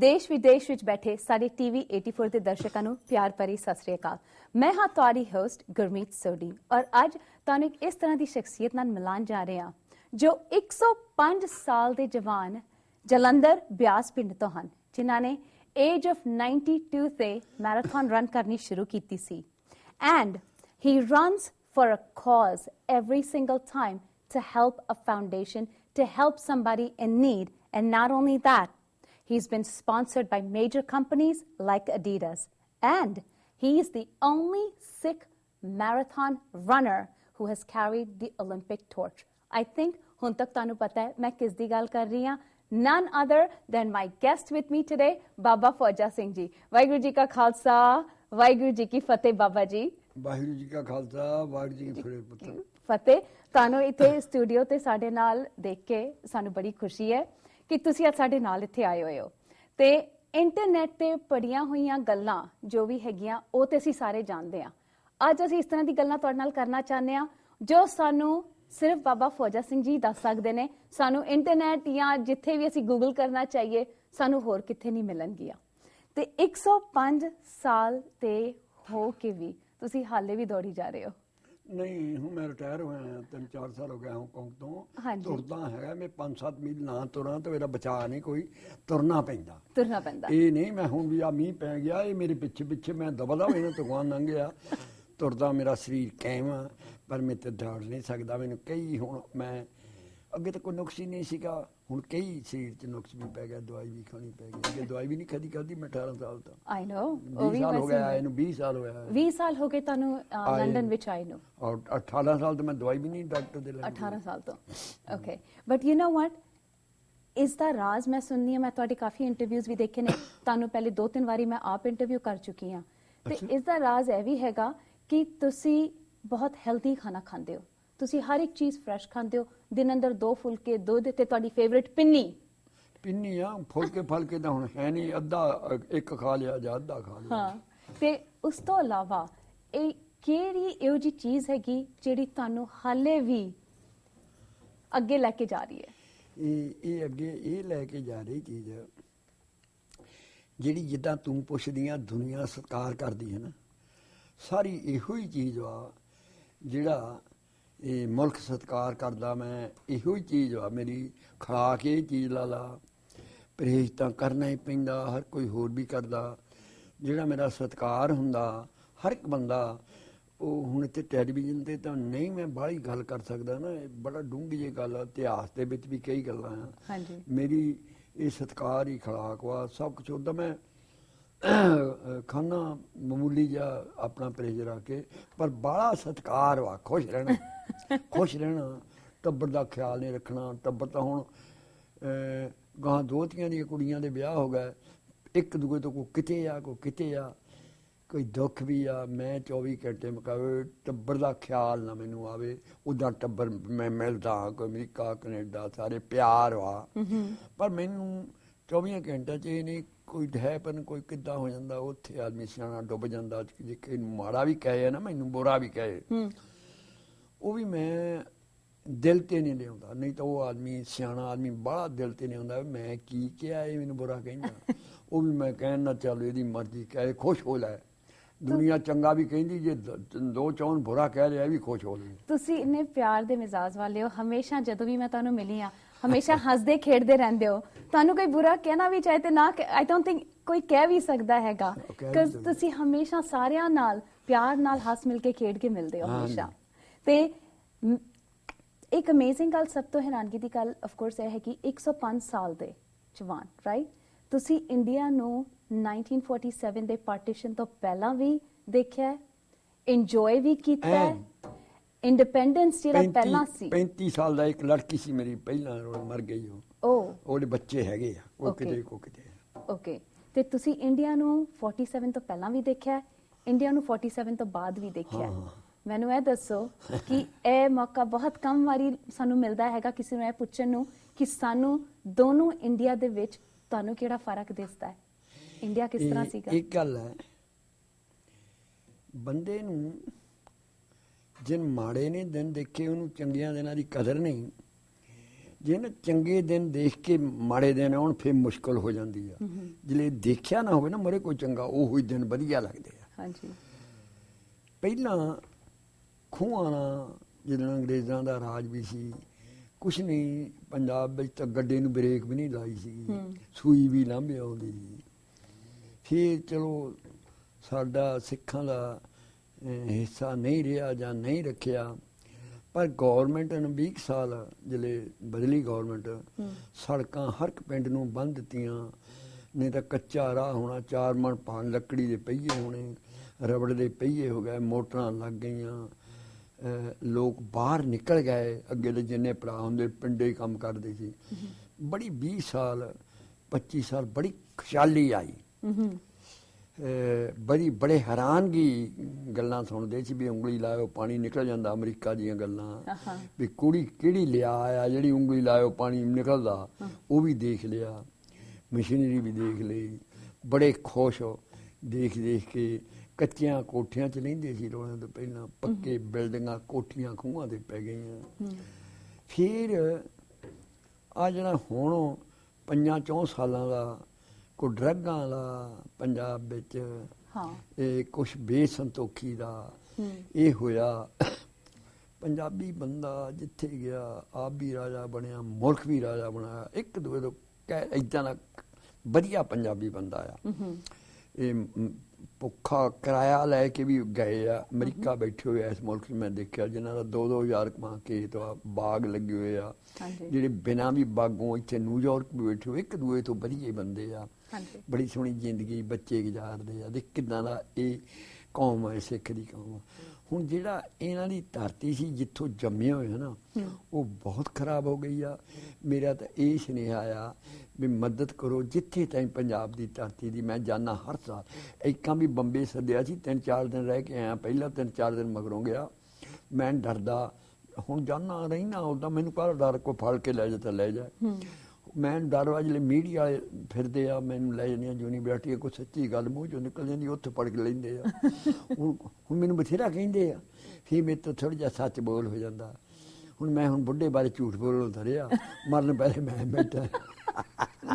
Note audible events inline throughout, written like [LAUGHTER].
ਦੇਸ਼ ਵਿਦੇਸ਼ ਵਿੱਚ ਬੈਠੇ ਸਾਡੇ ਟੀਵੀ 84 ਦੇ ਦਰਸ਼ਕਾਂ ਨੂੰ ਪਿਆਰ ਭਰੀ ਸਤਿ ਸ੍ਰੀ ਅਕਾਲ ਮੈਂ ਹਾਂ ਤੁਹਾਡੀ ਹੋਸਟ ਗੁਰਮੀਤ ਸੋਢੀ ਔਰ ਅੱਜ ਤੁਹਾਨੂੰ ਇੱਕ ਇਸ ਤਰ੍ਹਾਂ ਦੀ ਸ਼ਖਸੀਅਤ ਨਾਲ ਮਿਲਾਨ ਜਾ ਰਹੇ ਹਾਂ ਜੋ 105 ਸਾਲ ਦੇ ਜਵਾਨ ਜਲੰਧਰ ਬਿਆਸ ਪਿੰਡ ਤੋਂ ਹਨ ਜਿਨ੍ਹਾਂ ਨੇ ਏਜ ਆਫ 92 ਤੇ ਮੈਰਾਥਨ ਰਨ ਕਰਨੀ ਸ਼ੁਰੂ ਕੀਤੀ ਸੀ and he runs for a cause every single time to help a foundation to help somebody in need. And not only that, he's been sponsored by major companies like Adidas. And he is the only Sikh marathon runner who has carried the Olympic torch. I think ਹੁਣ ਤੱਕ ਤੁਹਾਨੂੰ ਪਤਾ ਹੈ ਮੈਂ ਕਿਸ ਦੀ ਗੱਲ ਕਰ ਰਹੀ ਹਾਂ none other than my guest with me today ਬਾਬਾ ਫੌਜਾ ਸਿੰਘ ਜੀ ਵਾਹਿਗੁਰੂ ਜੀ ਕਾ ਖਾਲਸਾ ਵਾਹਿਗੁਰੂ ਜੀ ਕੀ ਫਤਿਹ ਬਾਬਾ ਜੀ ਵਾਹਿਗੁਰੂ ਜੀ ਕਾ ਖਾਲਸਾ ਵਾਹਿਗੁਰੂ ਜੀ ਕੀ ਫਤਿਹ ਪੁੱਤਰ ਫਤਿਹ ਤੁਹਾਨੂੰ ਇੱਥੇ ਸਟੂਡੀਓ ਤੇ ਸਾਡੇ ਨਾਲ ਦੇਖ ਕੇ ਸਾਨੂੰ ਬੜੀ ਖੁਸ਼ੀ ਹੈ ਕਿ ਤੁਸੀਂ ਅੱਜ ਸਾਡੇ ਨਾਲ ਇੱਥੇ ਆਏ ਹੋਏ ਹੋ। ਤੇ ਇੰਟਰਨੈਟ ਤੇ ਪੜੀਆਂ ਹੋਈਆਂ ਗੱਲਾਂ ਜੋ ਵੀ ਹੈਗੀਆਂ, ਉਹ ਤੇ ਅਸੀਂ ਸਾਰੇ ਜਾਣਦੇ ਹਾਂ। ਅੱਜ ਅਸੀਂ ਇਸ ਤਰ੍ਹਾਂ ਦੀ ਗੱਲਾਂ ਤੁਹਾਡੇ ਨਾਲ ਕਰਨਾ ਚਾਹੁੰਦੇ ਹਾਂ, ਜੋ ਸਾਨੂੰ ਸਿਰਫ ਬਾਬਾ ਫੌਜਾ ਸਿੰਘ ਜੀ ਦੱਸ ਸਕਦੇ ਨੇ। ਸਾਨੂੰ ਇੰਟਰਨੈਟ ਜਾਂ ਜਿੱਥੇ ਵੀ ਅਸੀਂ ਗੂਗਲ ਕਰਨਾ ਚਾਹੀਏ, ਸਾਨੂੰ ਹੋਰ ਕਿੱਥੇ ਨਹੀਂ ਮਿਲਣਗੀਆਂ। ਤੇ 105 ਸਾਲ ਤੇ ਹੋ ਕੇ ਵੀ ਤੁਸੀਂ ਹਾਲੇ ਵੀ ਦੌੜੀ ਜਾ ਰਹੇ ਹੋ। ਨਹੀਂ ਹੁਣ ਮੈਂ ਰਿਟਾਇਰ ਹੋਇਆ ਤਿੰਨ ਚਾਰ ਸਾਲ ਹੋ ਗਏ ਹਾਂਗਕਾਂਗ ਤੋਂ। ਹਾਂਜੀ। ਤੁਰਦਾ ਹੈਗਾ ਮੈਂ 5-7 ਮੀਲ ਨਾ ਤੁਰਾਂ ਤੇ ਮੇਰਾ ਬਚਾ ਨਹੀਂ ਕੋਈ ਤੁਰਨਾ ਪੈਂਦਾ। ਤੁਰਨਾ ਪੈਂਦਾ। ਇਹ ਨਹੀਂ ਮੈਂ ਹੁਣ ਵੀ ਆ ਮੀਂਹ ਪੈ ਗਿਆ ਇਹ ਮੇਰੇ ਪਿੱਛੇ ਪਿੱਛੇ ਮੈਂ ਦਬਦਾ ਇਹਨਾਂ ਤੂਫਾਨ ਲੰਘ ਗਿਆ। ਤੁਰਦਾ ਮੇਰਾ ਸਰੀਰ ਕਾਇਮ ਆ ਪਰ ਮੈਂ ਤੇ ਦੌੜ ਨਹੀਂ ਸਕਦਾ। ਮੈਨੂੰ ਕਈ ਹੁਣ ਮੈਂ ਅੱਗੇ ਤਾਂ ਕੋਈ ਨੁਕਸ ਹੀ ਨਹੀਂ ਸੀਗਾ। ਹੁਣ ਕਈ ਸਰੀਰ 'ਚ ਨੁਕਸ ਵੀ ਪੈ ਗਿਆ ਦਵਾਈ ਵੀ ਖਾਣੀ ਪੈ ਗਈ ਅੱਗੇ ਦਵਾਈ ਵੀ ਨਹੀਂ ਖਾਦੀ ਖਾਦੀ ਮੈਂ 18 ਸਾਲ ਤੋਂ ਆਈ نو ਉਹ 20 ਵੀ ਸਾਲ ਹੋ ਗਿਆ ਵੈਸੇ ਇਹਨੂੰ 20 ਸਾਲ ਹੋਇਆ ਹੈ। 20 ਸਾਲ ਹੋ ਗਏ ਤੁਹਾਨੂੰ ਅ, ਆਏ- ਲੰਡਨ ਵਿੱਚ ਆਏ ਨੂੰ ਔਰ 18 ਸਾਲ ਤੋਂ ਮੈਂ ਦਵਾਈ ਵੀ ਨਹੀਂ ਡਾਕਟਰ ਦੇ ਲਈ 18 ਸਾਲ ਤੋਂ okay but you know what ਇਸ ਦਾ ਰਾਜ਼ ਮੈਂ ਸੁਣਨੀ ਹਾਂ ਮੈਂ ਤੁਹਾਡੇ ਕਾਫੀ ਇੰਟਰਵਿਊਜ਼ ਵੀ ਦੇਖੇ ਨੇ [COUGHS] ਤੁਹਾਨੂੰ ਪਹਿਲੇ ਦੋ ਤਿੰਨ ਵਾਰੀ ਮੈਂ ਆਪ ਇੰਟਰਵਿਊ ਕਰ ਚੁੱਕੀ ਹਾਂ ਤੇ ਅੱਛਾ। ਇਸ ਦਾ ਰਾਜ਼ ਇਹ ਵੀ ਹੈਗਾ ਕਿ ਤੁਸੀਂ ਬਹੁਤ ਹੈਲਦੀ ਖਾਣਾ ਖਾਂਦੇ ਹੋ ਤੁਸੀਂ ਹਰ ਇੱਕ ਚੀਜ਼ ਫਰੈਸ਼ ਖਾਂਦੇ ਹੋ। ਦਿਨ ਅੰਦਰ ਦੋ ਫੁਲਕੇ ਦੁੱਧ ਤੇ ਤੁਹਾਡੀ ਫੇਵਰਿਟ ਪਿੰਨੀ। ਪਿੰਨੀ ਆ ਫੁਲਕੇ ਫਲਕੇ ਤਾਂ ਹੁਣ ਹੈ ਨਹੀਂ ਅੱਧਾ ਇੱਕ ਖਾ ਲਿਆ ਜਾਂ ਅੱਧਾ ਖਾ ਲਿਆ। ਹਾਂ ਤੇ ਉਸ ਤੋਂ ਇਲਾਵਾ ਇਹ ਕਿਹੜੀ ਇਹੋ ਜੀ ਚੀਜ਼ ਹੈਗੀ ਜਿਹੜੀ ਤੁਹਾਨੂੰ ਹਾਲੇ ਵੀ ਅੱਗੇ ਲੈ ਕੇ ਜਾ ਰਹੀ ਹੈ? ਇਹ ਇਹ ਅੱਗੇ ਇਹ ਲੈ ਕੇ ਜਾ ਰਹੀ ਚੀਜ਼ ਜਿਹੜੀ ਜਿੱਦਾਂ ਤੂੰ ਪੁੱਛਦੀਆਂ ਦੁਨੀਆ ਸਤਕਾਰ ਕਰਦੀ ਹੈ ਨਾ ਸਾਰੀ ਇਹੋ ਹੀ ਚੀਜ਼ ਵਾ ਜਿਹੜਾ ਇਹ ਮੁਲਕ ਸਤਕਾਰ ਕਰਦਾ ਮੈਂ ਇਹੋ ਹੀ ਚੀਜ਼ ਵਾ ਮੇਰੀ ਖੁਰਾਕ ਇਹ ਚੀਜ਼ ਲਾ ਲਾ। ਪਰਹੇਜ਼ ਤਾਂ ਕਰਨਾ ਹੀ ਪੈਂਦਾ ਹਰ ਕੋਈ ਹੋਰ ਵੀ ਕਰਦਾ। ਜਿਹੜਾ ਮੇਰਾ ਸਤਕਾਰ ਹੁੰਦਾ ਹਰ ਇੱਕ ਬੰਦਾ ਉਹ ਹੁਣ ਇੱਥੇ ਟੈਲੀਵਿਜ਼ਨ ਤੇ ਤਾਂ ਨਹੀਂ ਮੈਂ ਬਾਹਲੀ ਗੱਲ ਕਰ ਸਕਦਾ ਨਾ ਇਹ ਬੜਾ ਡੂੰਘੀ ਜਿਹੀ ਗੱਲ ਆ ਇਤਿਹਾਸ ਦੇ ਵਿੱਚ ਵੀ ਕਈ ਗੱਲਾਂ ਆ। ਹਾਂਜੀ। ਮੇਰੀ ਇਹ ਸਤਕਾਰ ਹੀ ਖੜਾਕ ਵਾ ਸਭ ਕੁਝ ਉਹਦਾ ਮੈਂ ਖਾਣਾ ਮਾਮੂਲੀ ਜਿਹਾ ਆਪਣਾ ਪਰਹੇਜ਼ ਰੱਖ ਕੇ ਪਰ ਬਾਹਲਾ ਸਤਕਾਰ ਵਾ ਖੁਸ਼ ਰਹਿਣਾ। ਖੁਸ਼ ਰਹਿਣਾ ਟੱਬਰ ਦਾ ਖਿਆਲ ਨਹੀਂ ਰੱਖਣਾ। ਟੱਬਰ ਤਾਂ ਹੁਣ ਗਾਂ ਦੋਤੀਆਂ ਦੀਆਂ ਕੁੜੀਆਂ ਦੇ ਵਿਆਹ ਹੋ ਗਏ। ਇੱਕ ਦੂਜੇ ਤੋਂ ਕੋ ਕਿਤੇ ਆ ਕੋ ਕਿਤੇ ਆ। ਕੋਈ ਦੁੱਖ ਵੀ ਆ। ਮੈਂ 24 ਘੰਟੇ ਮਕਾਵੇ ਟੱਬਰ ਦਾ ਖਿਆਲ ਨਾ ਮੈਨੂੰ ਆਵੇ। ਉਦਾਂ ਟੱਬਰ ਮੈਂ ਮਿਲਦਾ ਕੋਈ ਅਮਰੀਕਾ ਕੈਨੇਡਾ ਸਾਰੇ ਪਿਆਰ ਵਾ। ਪਰ ਮੈਨੂੰ 24 ਘੰਟਿਆਂ ਚ ਇਹ ਨਹੀਂ ਕੋਈ ਹੈ ਪਰ ਕੋਈ ਕਿੱਦਾਂ ਹੋ ਜਾਂਦਾ ਉੱਥੇ ਆਦਮੀ ਸਿਆਣਾ ਡੁੱਬ ਜਾਂਦਾ ਜੇ ਕਿ ਮਾੜਾ ਵੀ ਕਹੇ ਨਾ ਮੈਨੂੰ ਬੁਰਾ ਵੀ ਕਹੇ। ਉਹ ਵੀ ਮੈਂ ਦਿਲ ਤੇ ਨਹੀਂ ਲਿਆਉਂਦਾ। ਨਹੀਂ ਤਾਂ ਉਹ ਆਦਮੀ ਸਿਆਣਾ ਆਦਮੀ ਬੜਾ ਦਿਲ ਤੇ ਨਹੀਂ ਵੀ ਮੈਂ ਕੀ ਕਿਹਾ ਇਹ ਮੈਨੂੰ ਬੁਰਾ ਕਹਿੰਦਾ। [LAUGHS] ਉਹ ਵੀ ਮੈਂ ਕਹਿਣ ਨਾ ਚੱਲ ਇਹਦੀ ਮਰਜ਼ੀ ਕਹੇ ਖੁਸ਼ ਹੋ ਲੈ। ਦੁਨੀਆ ਚੰਗਾ ਵੀ ਕਹਿੰਦੀ ਜੇ ਦ- ਚੌਨ ਬੁਰਾ ਕਹਿ ਰਿਹਾ ਵੀ ਖੁਸ਼ ਹੋ ਲੈ। ਤੁਸੀਂ ਇੰਨੇ ਪਿਆਰ ਦੇ ਮਿਜ਼ਾਜ ਵਾਲੇ ਹੋ ਹਮੇਸ਼ਾ ਜਦੋਂ ਵੀ ਮੈਂ ਤੁਹਾਨੂੰ ਮਿਲੀ ਆ ਹਮੇਸ਼ਾ [LAUGHS] ਹੱਸਦੇ ਖੇਡਦੇ ਰਹਿੰਦੇ ਹੋ। ਤੁਹਾਨੂੰ ਕੋਈ ਬੁਰਾ ਕਹਿਣਾ ਵੀ ਚਾਹੇ ਤੇ ਨਾ ਆਈ ਡੋਨਟ ਥਿੰਕ ਕੋਈ ਕਹਿ ਵੀ ਸਕਦਾ ਹੈਗਾ। ਕਿਉਂਕਿ। ਤੁਸੀਂ ਹਮੇਸ਼ਾ ਸਾਰਿਆਂ ਨਾਲ ਪਿਆਰ ਨਾਲ ਹੱਸ ਮਿਲ ਕੇ ਖੇਡ ਕੇ ਮਿਲਦੇ ਹੋ। ਹਮੇਸ਼ਾ। ਤੇ ਇੱਕ ਅਮੇਜ਼ਿੰਗ ਗੱਲ ਸਭ ਤੋਂ ਹੈਰਾਨਗੀ ਦੀ ਗੱਲ ਆਫ ਕੋਰਸ ਇਹ ਹੈ ਕਿ 105 ਸਾਲ ਦੇ ਜਵਾਨ ਰਾਈਟ ਤੁਸੀਂ ਇੰਡੀਆ ਨੂੰ 1947 ਦੇ ਪਾਰਟੀਸ਼ਨ ਤੋਂ ਪਹਿਲਾਂ ਵੀ ਦੇਖਿਆ ਇੰਜੋਏ ਵੀ ਕੀਤਾ। ਇੰਡੀਪੈਂਡੈਂਸ ਜਿਹੜਾ 35 ਪਹਿਲਾਂ ਸੀ। 35 ਸਾਲ ਦਾ ਇੱਕ ਲੜਕੀ ਸੀ ਮੇਰੀ ਪਹਿਲਾਂ ਉਹ ਮਰ ਗਈ ਉਹ। ਉਹ ਉਹਦੇ ਬੱਚੇ ਹੈਗੇ ਆ ਉਹ. ਕਿਤੇ ਕੋ ਕਿਤੇ ਓਕੇ ਤੇ ਤੁਸੀਂ ਇੰਡੀਆ ਨੂੰ 47 ਤੋਂ ਪਹਿਲਾਂ ਵੀ ਦੇਖਿਆ ਇੰਡੀਆ ਨੂੰ 47 ਤੋਂ ਬਾਅਦ ਵੀ ਦੇਖਿਆ। ਮੈਨੂੰ ਇਹ ਦੱਸੋ ਕਿ ਇਹ ਮੌਕਾ ਬਹੁਤ ਕਮ ਵਾਰੀ ਸਾਨੂੰ ਮਿਲਦਾ ਹੈਗਾ ਕਿਸੇ ਨੂੰ ਇਹ ਪੁੱਛਣ ਨੂੰ ਕਿ ਸਾਨੂੰ ਦੋਨੋਂ ਇੰਡੀਆ ਦੇ ਵਿੱਚ ਤੁਹਾਨੂੰ ਕਿਹੜਾ ਫ਼ਰਕ ਦਿਸਦਾ ਹੈ? ਇੰਡੀਆ ਕਿਸ ਤਰ੍ਹਾਂ ਸੀਗਾ? ਇੱਕ ਗੱਲ ਹੈ ਬੰਦੇ ਨੂੰ ਜਿਨ ਮਾੜੇ ਨੇ ਦਿਨ ਦੇਖੇ ਉਹਨੂੰ ਚੰਗੀਆਂ ਦਿਨਾਂ ਦੀ ਕਦਰ ਨਹੀਂ। ਜੇ ਨਾ ਚੰਗੇ ਦਿਨ ਦੇਖ ਕੇ ਮਾੜੇ ਦਿਨ ਆਉਣ ਫਿਰ ਮੁਸ਼ਕਲ ਹੋ ਜਾਂਦੀ ਆ। ਜਿਹੜੇ ਦੇਖਿਆ ਨਾ ਹੋਵੇ ਨਾ ਮਰੇ ਕੋਈ ਚੰਗਾ ਉਹ ਹੀ ਦਿਨ ਵਧੀਆ ਲੱਗਦੇ ਆ। ਹਾਂਜੀ। ਪਹਿਲਾਂ ਖੂਹਾਂ ਨਾਲ ਜਦੋਂ ਅੰਗਰੇਜ਼ਾਂ ਦਾ ਰਾਜ ਵੀ ਸੀ ਕੁਛ ਨਹੀਂ ਪੰਜਾਬ ਵਿੱਚ ਤਾਂ ਗੱਡੇ ਨੂੰ ਬ੍ਰੇਕ ਵੀ ਨਹੀਂ ਲਾਈ ਸੀ। ਸੂਈ ਵੀ ਲਾਂਭੇ ਆਉਂਦੀ ਸੀ ਫਿਰ ਚਲੋ ਸਾਡਾ ਸਿੱਖਾਂ ਦਾ ਹਿੱਸਾ ਨਹੀਂ ਰਿਹਾ ਜਾਂ ਨਹੀਂ ਰੱਖਿਆ ਪਰ ਗਵਰਨਮੈਂਟ ਨੇ 20 ਕੁ ਸਾਲ ਜਿਹੜੇ ਬਦਲੀ ਗਵਰਨਮੈਂਟ। ਸੜਕਾਂ ਹਰ ਇੱਕ ਪਿੰਡ ਨੂੰ ਬੰਦ ਦਿੱਤੀਆਂ ਨਹੀਂ ਤਾਂ ਕੱਚਾ ਰਾਹ ਹੋਣਾ ਚਾਰ ਮਣ ਪਾਣ ਲੱਕੜੀ ਦੇ ਪਹੀਏ ਹੋਣੇ ਰਬੜ ਦੇ ਪਹੀਏ ਹੋ ਗਏ ਮੋਟਰਾਂ ਲੱਗ ਗਈਆਂ ਲੋਕ ਬਾਹਰ ਨਿਕਲ ਗਏ ਅੱਗੇ ਦੇ ਜਿੰਨੇ ਭਰਾ ਹੁੰਦੇ ਪਿੰਡੇ ਹੀ ਕੰਮ ਕਰਦੇ ਸੀ। ਬੜੀ 20 ਸਾਲ 25 ਸਾਲ ਬੜੀ ਖੁਸ਼ਹਾਲੀ ਆਈ। ਬੜੀ ਬੜੇ ਹੈਰਾਨਗੀ ਗੱਲਾਂ ਸੁਣਦੇ ਸੀ ਵੀ ਉਂਗਲੀ ਲਾਇਓ ਪਾਣੀ ਨਿਕਲ ਜਾਂਦਾ ਅਮਰੀਕਾ ਦੀਆਂ ਗੱਲਾਂ। ਵੀ ਕੁੜੀ ਕਿਹੜੀ ਲਿਆ ਆ ਜਿਹੜੀ ਉਂਗਲੀ ਲਾਇਓ ਪਾਣੀ ਨਿਕਲਦਾ ਉਹ ਵੀ ਦੇਖ ਲਿਆ। ਮਸ਼ੀਨਰੀ ਵੀ ਦੇਖ ਲਈ। ਬੜੇ ਖੁਸ਼ ਹੋ ਦੇਖ ਦੇਖ ਕੇ ਕੱਚੀਆਂ ਕੋਠੀਆਂ ਚ ਲੈਂਦੇ ਸੀ ਰੋਣਾ ਤੋਂ ਪਹਿਲਾਂ ਪੱਕੇ ਬਿਲਡਿੰਗਾਂ ਕੋਠੀਆਂ ਖੂਹਾਂ ਤੇ ਪੈ ਗਈਆਂ। ਫਿਰ ਆ ਜਿਹੜਾ ਹੁਣ ਪੰਜਾਂ ਚੌਂ ਸਾਲਾਂ ਦਾ ਕੋ ਡਰੱਗਾਂ ਦਾ ਪੰਜਾਬ ਵਿੱਚ ਹਾਂ। ਇਹ ਕੁਛ ਬੇਸੰਤੋਖੀ ਦਾ ਇਹ ਹੋਇਆ। ਪੰਜਾਬੀ ਬੰਦਾ ਜਿੱਥੇ ਗਿਆ ਆਪ ਵੀ ਰਾਜਾ ਬਣਿਆ ਮੁਲਕ ਵੀ ਰਾਜਾ ਬਣਾਇਆ। ਇੱਕ ਦੂਏ ਤੋਂ ਕਹਿ ਇਦਾਂ ਦਾ ਵਧੀਆ ਪੰਜਾਬੀ ਬੰਦਾ ਆ। ਇਹ ਭੁੱਖਾ ਕਿਰਾਇਆ ਲੈ ਕੇ ਵੀ ਗਏ ਆ। ਅਮਰੀਕਾ ਬੈਠੇ ਹੋਏ ਆ ਇਸ ਮੁਲਕ 'ਚ ਮੈਂ ਦੇਖਿਆ ਜਿਨ੍ਹਾਂ ਦਾ 2-2000 ਕਮਾ ਕੇ ਤੋਂ ਬਾਗ ਲੱਗੇ ਹੋਏ ਆ। ਜਿਹੜੇ ਬਿਨਾਂ ਵੀ ਬਾਗੋਂ ਇੱਥੇ ਨਿਊਯਾਰਕ ਵੀ ਬੈਠੇ ਹੋਏ ਇੱਕ ਦੂਏ ਤੋਂ ਵਧੀਆ ਬੰਦੇ ਆ। ਬੜੀ ਸੋਹਣੀ ਜ਼ਿੰਦਗੀ ਬੱਚੇ ਗੁਜ਼ਾਰਦੇ ਆ। ਦੇ ਕਿਦਾਂ ਦਾ ਇਹ ਕੌਮ ਹੈ ਸਿੱਖ ਦੀ ਕੌਮ। ਹੁਣ ਜਿਹੜਾ ਇਹਨਾਂ ਦੀ ਧਰਤੀ ਸੀ ਜਿੱਥੋਂ ਜੰਮੇ ਹੋਏ ਹਨਾ ਉਹ ਬਹੁਤ ਖਰਾਬ ਹੋ ਗਈ ਆ। ਮੇਰਾ ਤਾਂ ਇਹ ਸੁਨੇਹਾ ਆ ਵੀ ਮਦਦ ਕਰੋ। ਜਿੱਥੇ ਤਾਈਂ ਪੰਜਾਬ ਦੀ ਧਰਤੀ ਦੀ ਮੈਂ ਜਾਣਾ ਹਰ ਸਾਲ। ਇੱਕਾਂ ਵੀ ਬੰਬੇ ਸੱਦਿਆ ਸੀ। ਤਿੰਨ ਚਾਰ ਦਿਨ ਰਹਿ ਕੇ ਆਇਆ। ਪਹਿਲਾਂ ਤਿੰਨ ਚਾਰ ਦਿਨ ਮਗਰੋਂ ਗਿਆ। ਮੈਂ ਡਰਦਾ। ਹੁਣ ਜਾਣਾ ਰਹਿਣਾ ਉਦਾਂ ਮੈਨੂੰ ਕਾਹਦਾ ਡਰ ਕੋਈ ਫੜ ਕੇ ਲੈ ਜਾ ਤਾਂ ਲੈ ਜਾ। ਮੈਂ ਡਰ ਵਾ ਜਿਹੜੇ ਮੀਡੀਆ ਵਾਲੇ ਫਿਰਦੇ ਆ। ਮੈਨੂੰ ਲੈ ਜਾਂਦੇ ਆ ਯੂਨੀਵਰਸਿਟੀ ਕੋਈ ਸੱਚੀ ਗੱਲ ਮੂੰਹ ਚੋਂ ਨਿਕਲ ਜਾਂਦੀ ਉੱਥੇ ਪੜ ਕੇ ਲੈਂਦੇ ਆ। [LAUGHS] ਹੁਣ ਮੈਨੂੰ ਬਥੇਰਾ ਕਹਿੰਦੇ ਆ। ਫਿਰ ਮੇਰੇ ਤੋਂ ਥੋੜਾ ਜਿਹਾ ਸੱਚ ਬੋਲ ਹੋ ਜਾਂਦਾ। ਹੁਣ ਮੈਂ ਹੁਣ ਬੁੱਢੇ ਬਾਰੇ ਝੂਠ ਬੋਲਣ ਧਰਿਆ। ਮਰਨ ਪਹਿਲੇ ਮੈਂ ਬੈਠਾ।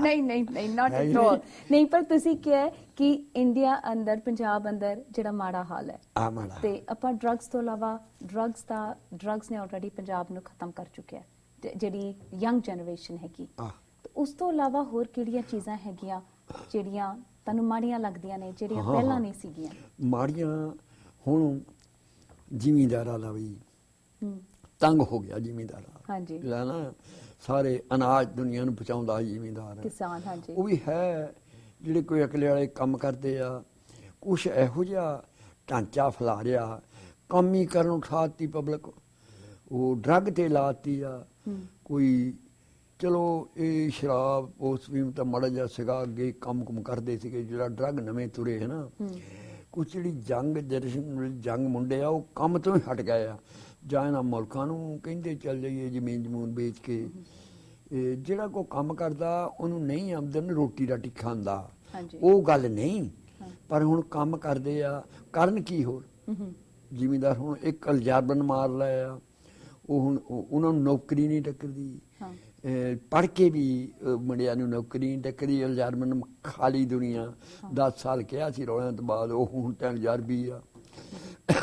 ਨਹੀਂ ਨਹੀਂ ਨਹੀਂ ਨਾਟ ਐਟ ਆਲ ਨਹੀਂ। ਪਰ ਤੁਸੀਂ ਕਿਹਾ ਕਿ ਇੰਡੀਆ ਅੰਦਰ ਪੰਜਾਬ ਅੰਦਰ ਜਿਹੜਾ ਮਾੜਾ ਹਾਲ ਹੈ। ਆ ਮਾੜਾ ਤੇ ਆਪਾਂ ਡਰੱਗਸ ਤੋਂ ਇਲਾਵਾ ਡਰੱਗਸ ਦਾ ਡਰੱਗਸ ਨੇ ਆਲਰੇਡੀ ਪੰਜਾਬ ਨੂੰ ਖਤਮ ਕਰ ਚੁੱਕਿਆ ਜਿਹੜੀ ਯੰਗ ਜਨਰੇਸ਼ਨ ਹੈਗੀ। ਉਸ ਤੋਂ ਇਲਾਵਾ ਹੋਰ ਕਿਹੜੀਆਂ ਚੀਜ਼ਾਂ ਹੈਗੀਆਂ ਜਿਹੜੀਆਂ ਤੁਹਾਨੂੰ ਮਾੜੀਆਂ ਲੱਗਦੀਆਂ ਨੇ ਜਿਹੜੀਆਂ ਪਹਿਲਾਂ। ਨਹੀਂ ਸੀਗੀਆਂ? ਮਾੜੀਆਂ ਹੁਣ ਜ਼ਿਮੀਂਦਾਰਾਂ ਦਾ ਵੀ ਤੰਗ ਹੋ ਗਿਆ ਜ਼ਿਮੀਂਦਾਰਾਂ ਹਾਂਜੀ। ਜਿਹੜਾ ਨਾ ਸਾਰੇ ਅਨਾਜ ਦੁਨੀਆ ਨੂੰ ਪਹੁੰਚਾਉਂਦਾ ਜ਼ਿਮੀਂਦਾਰ। ਕਿਸਾਨ ਹਾਂਜੀ। ਉਹ ਵੀ ਹੈ ਜਿਹੜੇ ਕੋਈ ਅਕਲੇ ਵਾਲੇ ਕੰਮ ਕਰਦੇ ਆ ਕੁਛ ਇਹੋ ਜਿਹਾ ਢਾਂਚਾ ਫੈਲਾ ਰਿਹਾ ਕੰਮ ਕਰਨ ਉਠਾਤੀ ਪਬਲਿਕ ਉਹ ਡਰੱਗ ਤੇ ਲਾਤੀ ਆ। ਕੋਈ ਚਲੋ ਇਹ ਸ਼ਰਾਬ ਉਸ ਵੀ ਤਾਂ ਮੜਾ ਜਿਹਾ ਸੀਗਾ ਅੱਗੇ ਕੰਮ ਕੁਮ ਕਰਦੇ ਸੀਗੇ ਜਿਹੜਾ ਡਰੱਗ ਨਵੇਂ ਤੁਰੇ ਹੈ। ਨਾ ਕੁਛ ਜਿਹੜੀ ਜੰਗ ਜਨਰੇਸ਼ਨ ਜੰਗ ਮੁੰਡੇ ਆ ਉਹ ਕੰਮ ਤੋਂ ਹਟ ਗਏ ਆ। ਜਾਂ ਇਹਨਾਂ ਮੁਲਕਾਂ ਨੂੰ ਕਹਿੰਦੇ ਚੱਲ ਜਾਈਏ ਜ਼ਮੀਨ ਜਮੂਨ ਵੇਚ ਕੇ। ਜਿਹੜਾ ਕੋ ਕੰਮ ਕਰਦਾ ਉਹਨੂੰ ਨਹੀਂ ਆਮਦਨ ਰੋਟੀ ਰਾਟੀ ਖਾਂਦਾ ਉਹ ਗੱਲ ਨਹੀਂ। ਪਰ ਹੁਣ ਕੰਮ ਕਰਦੇ ਆ ਕਰਨ ਕੀ ਹੋਰ? ਜ਼ਿਮੀਂਦਾਰ ਹੁਣ ਇੱਕ ਅਲਜਾਰਬਨ ਮਾਰ ਲਿਆ ਉਹ ਹੁਣ ਉਹ- ਉਹਨਾਂ ਨੂੰ ਨੌਕਰੀ ਨਹੀਂ ਟੱਕਰਦੀ। ਪੜ ਕੇ ਵੀ ਮੁੰਡਿਆਂ ਨੂੰ ਨੌਕਰੀ ਨਹੀਂ ਟੱਕਰੀ। ਅਲਜਾਰਬਨ ਖਾਲੀ ਦੁਨੀਆ। 10 ਸਾਲ ਕਿਹਾ ਸੀ ਰੌਲਿਆਂ ਤੋਂ ਬਾਅਦ ਉਹ ਹੁਣ ਤਾਂ ਅਲਜਾਰਬੀ ਆ।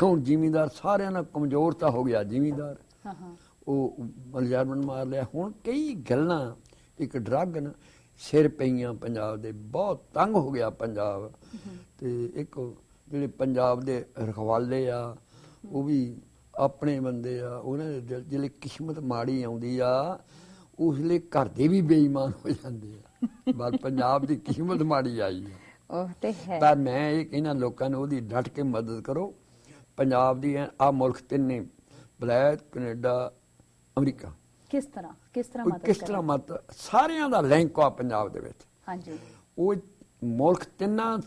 ਹੁਣ ਜ਼ਿਮੀਂਦਾਰ ਸਾਰਿਆਂ ਨਾਲ ਕਮਜ਼ੋਰ ਤਾਂ ਹੋ ਗਿਆ ਜ਼ਿਮੀਂਦਾਰ। ਹਾਂ ਹਾਂ। ਉਹ ਅਲਜਾਰਬਨ ਮਾਰ ਲਿਆ। ਹੁਣ ਕਈ ਗੱਲਾਂ ਇੱਕ ਡਰੱਗ ਨਾ ਸਿਰ ਪਈਆਂ ਪੰਜਾਬ ਦੇ ਬਹੁਤ ਤੰਗ ਹੋ ਗਿਆ ਪੰਜਾਬ। ਤੇ ਇੱਕ ਜਿਹੜੇ ਪੰਜਾਬ ਦੇ ਰਖਵਾਲੇ ਆ ਉਹ ਵੀ ਆਪਣੇ ਬੰਦੇ ਆ ਉਹਨਾਂ ਦੇ ਜਿਹੜੇ ਕਿਸਮਤ ਮਾੜੀ ਆਉਂਦੀ ਆ ਉਸ ਲਈ ਘਰ ਦੇ ਵੀ ਬੇਈਮਾਨ ਹੋ ਜਾਂਦੇ ਆ। [LAUGHS] ਬਸ ਪੰਜਾਬ ਦੀ ਕਿਸਮਤ ਮਾੜੀ ਆਈ ਆ। ਉਹ ਤੇ ਹੈ। ਪਰ ਮੈਂ ਇਹ ਕਹਿੰਦਾ ਲੋਕਾਂ ਨੂੰ ਉਹਦੀ ਡਟ ਕੇ ਮਦਦ ਕਰੋ। ਪੰਜਾਬ ਦੀ ਆ ਮੁਲਕ ਤਿੰਨੇ ਬਲੈਤ ਕੈਨੇਡਾ ਅਮਰੀਕਾ। ਕਿਸ ਤਰ੍ਹਾਂ ਕਿਸ ਤਰ੍ਹਾਂ ਮਦਦ ਕਿਸ? ਤਰ੍ਹਾਂ ਮਤ ਸਾਰਿਆਂ ਦਾ ਲਿੰਕ ਆ ਪੰਜਾਬ ਦੇ ਵਿੱਚ। ਹਾਂਜੀ। ਉਹ ਮੁਲਕ ਤਿੰਨਾਂ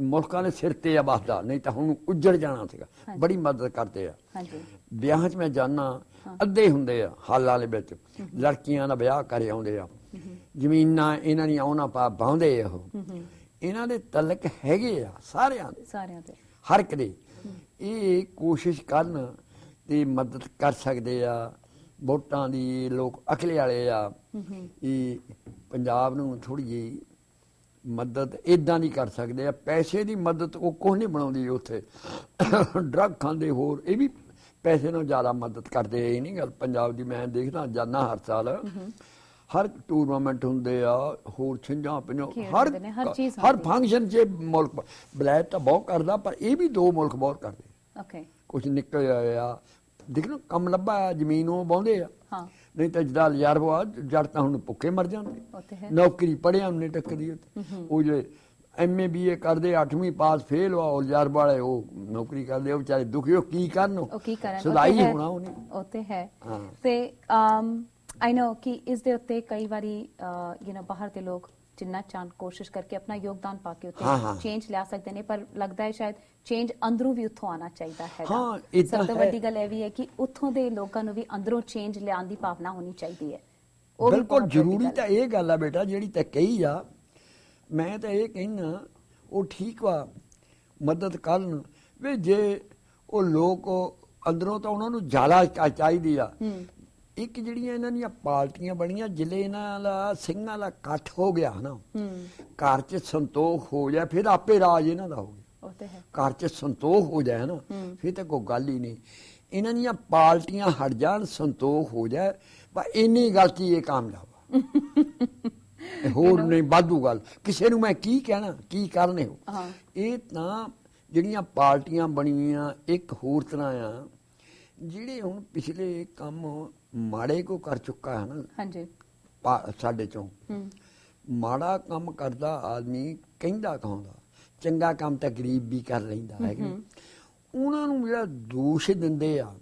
ਮੁਲਕਾਂ ਦੇ ਸਿਰ ਤੇ ਆ ਬਸਦਾ ਨਹੀਂ ਤਾਂ ਹੁਣ ਉੱਜੜ ਜਾਣਾ ਸੀਗਾ। ਬੜੀ ਮਦਦ ਕਰਦੇ ਆ। ਹਾਂਜੀ। ਵਿਆਹਾਂ 'ਚ ਮੈਂ ਜਾਣਾ ਅੱਧੇ ਹੁੰਦੇ ਆ ਹਾਲਾਂ ਦੇ ਵਿੱਚ। ਲੜਕੀਆਂ ਦਾ ਵਿਆਹ ਕਰੇ ਆਉਂਦੇ ਆ। ਜ਼ਮੀਨਾਂ ਇਹਨਾਂ ਦੀਆਂ ਉਹਨਾਂ ਪਾ ਬਾਉਂਦੇ ਉਹ। ਇਹਨਾਂ ਦੇ ਤਲਕ ਹੈਗੇ ਆ ਸਾਰਿਆਂ ਦੇ। ਸਾਰਿਆਂ ਦੇ। ਹਰ ਇੱਕ ਦੇ। ਇਹ ਕੋਸ਼ਿਸ਼ ਕਰਨ ਤੇ ਮਦਦ ਕਰ ਸਕਦੇ ਆ। ਵੋਟਾਂ ਦੀ ਲੋਕ ਅਕਲੇ ਵਾਲੇ ਆ। ਇਹ ਪੰਜਾਬ ਨੂੰ ਥੋੜੀ ਜਿਹੀ ਮਦਦ ਇਦਾਂ ਦੀ ਕਰ ਸਕਦੇ ਆ। ਪੈਸੇ ਦੀ ਮਦਦ ਉਹ ਕੁਛ ਨਹੀਂ ਬਣਾਉਂਦੀ ਉੱਥੇ। ਡਰੱਗ ਖਾਂਦੇ ਹੋਰ ਇਹ ਵੀ ਪੈਸੇ ਨਾਲ ਜ਼ਿਆਦਾ ਮਦਦ ਕਰਦੇ ਇਹ ਨਹੀਂ ਗੱਲ ਪੰਜਾਬ ਦੀ ਮੈਂ ਦੇਖਦਾ ਜਾਨਾ ਹਰ ਸਾਲ। ਹਰ ਟੂਰਨਾਮੈਂਟ ਹੁੰਦੇ ਆ ਹੋਰ ਛਿੰਝਾਂ ਖੇਡ ਹਰ ਹਰ। ਫੰਕਸ਼ਨ 'ਚ ਮੁਲਕ ਬਲੈਟ ਤਾਂ ਬਹੁਤ ਕਰਦਾ ਪਰ ਇਹ ਵੀ ਦੋ ਮੁਲਕ ਬਹੁਤ ਕਰਦੇ। ਓਕੇ ਕੁਝ ਨਿਕਲ ਆਇਆ ਦੇਖ ਨਾ ਕੰਮ ਲੱਭਾ ਆ, ਜ਼ਮੀਨ ਉਹ ਬਾਉਂਦੇ ਆ ਹਾਂ ਨਹੀਂ ਤਾਂ ਜਦਾ ਯਾਰ ਬਵਾ ਜੜ ਤਾਂ ਹੁਣ ਭੁੱਖੇ ਮਰ ਜਾਂਦੇ ਉਹ ਤੇ ਹੈ ਨੌਕਰੀ ਪੜਿਆ ਉਹਨੇ ਟੱਕਰੀ ਉੱਤੇ ਉਹ ਜਿਹੜੇ ਐਮਏ ਬੀਏ ਕਰਦੇ 8ਵੀਂ ਪਾਸ ਫੇਲ ਹੋਆ ਉਹ ਯਾਰ ਵਾਲੇ ਉਹ ਨੌਕਰੀ ਕਰਦੇ ਉਹ ਵਿਚਾਰੇ ਦੁਖੀ ਹੋ ਕੀ ਕਰਨ ਉਹ ਕੀ ਕਰਨ ਉਹ ਤੇ ਸਦਾਈ ਹੈ। ਹੋਣਾ ਉਹਨੇ ਉਹ ਤੇ ਹੈ ਹਾਂ। ਤੇ ਅਮ ਆਈ نو ਕਿ ਇਸ ਦੇ ਉੱਤੇ ਕਈ ਵਾਰੀ ਯੂ نو ਬਾਹਰ ਦੇ ਲੋਕ ਜਿੰਨਾ ਚਾਹਨ ਕੋਸ਼ਿਸ਼ ਕਰਕੇ ਆਪਣਾ ਯੋਗਦਾਨ ਪਾ ਕੇ ਉੱਤੇ ਹਾਂ, ਹਾਂ। ਚੇਂਜ ਲਿਆ ਸਕਦੇ ਨੇ ਪਰ ਲੱਗਦਾ ਹੈ ਸ਼ਾਇਦ ਚੇਂਜ ਅੰਦਰੋਂ ਵੀ ਉੱਥੋਂ ਆਣਾ ਚਾਹੀਦਾ ਹਾਂ, ਏਦਾਂ ਸਭ ਤੋਂ ਹੈ। ਵੱਡੀ ਗੱਲ ਇਹ ਵੀ ਹੈ ਕਿ ਉੱਥੋਂ ਦੇ ਲੋਕਾਂ ਨੂੰ ਵੀ ਅੰਦਰੋਂ ਚੇਂਜ ਲਿਆਉਣ ਦੀ ਭਾਵਨਾ ਹੋਣੀ ਚਾਹੀਦੀ ਹੈ ਬਿਲਕੁਲ ਜ਼ਰੂਰੀ ਤਾਂ ਹੈ। ਇਹ ਗੱਲ ਆ ਬੇਟਾ ਜਿਹੜੀ ਤੇ ਕਹੀ ਆ ਮੈਂ ਤਾਂ ਇਹ ਕਹਿਣਾ ਉਹ ਠੀਕ ਵਾ ਮਦਦ ਕਰਨ ਵੀ ਜੇ ਉਹ ਲੋਕ ਅੰਦਰੋਂ ਤਾਂ ਉਹਨਾਂ ਨੂੰ ਚਾ- ਚਾਹੀਦੀ ਆ ਹੂੰ ਇੱਕ ਜਿਹੜੀਆਂ ਇਹਨਾਂ ਦੀਆਂ ਪਾਰਟੀਆਂ ਬਣੀਆਂ ਜਿਲੇ ਇਹਨਾਂ ਦਾ ਸਿੰਘਾਂ ਦਾ ਇਕੱਠ ਹੋ ਗਿਆ ਨਾ ਹੂੰ। ਘਰ 'ਚ ਸੰਤੋਖ ਹੋ ਜਾ ਫਿਰ ਆਪੇ ਰਾਜ ਇਹਨਾਂ ਦਾ ਹੋ ਗਿਆ। ਉਹ ਤੇ ਹੈ। ਘਰ 'ਚ ਸੰਤੋਖ ਹੋ ਜਾਏ ਨਾ। ਫਿਰ ਤਾਂ ਕੋਈ ਗੱਲ ਹੀ ਨਹੀਂ। ਇਹਨਾਂ ਦੀਆਂ ਪਾਰਟੀਆਂ ਹਟ ਜਾਣ ਸੰਤੋਖ ਹੋ ਜਾਏ ਪਰ ਇੰਨੀ ਗਲਤੀ ਇਹ ਕਾਮਯਾਬ [LAUGHS] ਹੋਰ ਨਹੀਂ ਵਾਧੂ ਗੱਲ। ਕਿਸੇ ਨੂੰ ਮੈਂ ਕੀ ਕਹਿਣਾ ਕੀ ਕਰਨੇ ਹੋ? ਹਾਂ। ਇਹ ਤਾਂ ਜਿਹੜੀਆਂ ਪਾਰਟੀਆਂ ਬਣੀਆਂ ਇੱਕ ਹੋਰ ਤਰ੍ਹਾਂ ਆ ਜਿਹੜੇ ਹੁਣ ਪਿਛਲੇ ਕੰਮ ਮਾੜੇ ਕੋ ਕਰ ਚੁੱਕਾ ਹੈ ਨਾ ਹਾਂਜੀ। ਸਾਡੇ ਚੋਂ। ਮਾੜਾ ਕੰਮ ਕਰਦਾ ਆਦਮੀ ਕਹਿੰਦਾ ਕਹਾਉਂਦਾ ਚੰਗਾ ਕੰਮ ਤਾਂ ਗਰੀਬ ਵੀ ਕਰ ਲੈਂਦਾ ਹੈ? ਉਹਨਾਂ ਨੂੰ ਜਿਹੜਾ ਦੋਸ਼ ਦਿੰਦੇ ਆ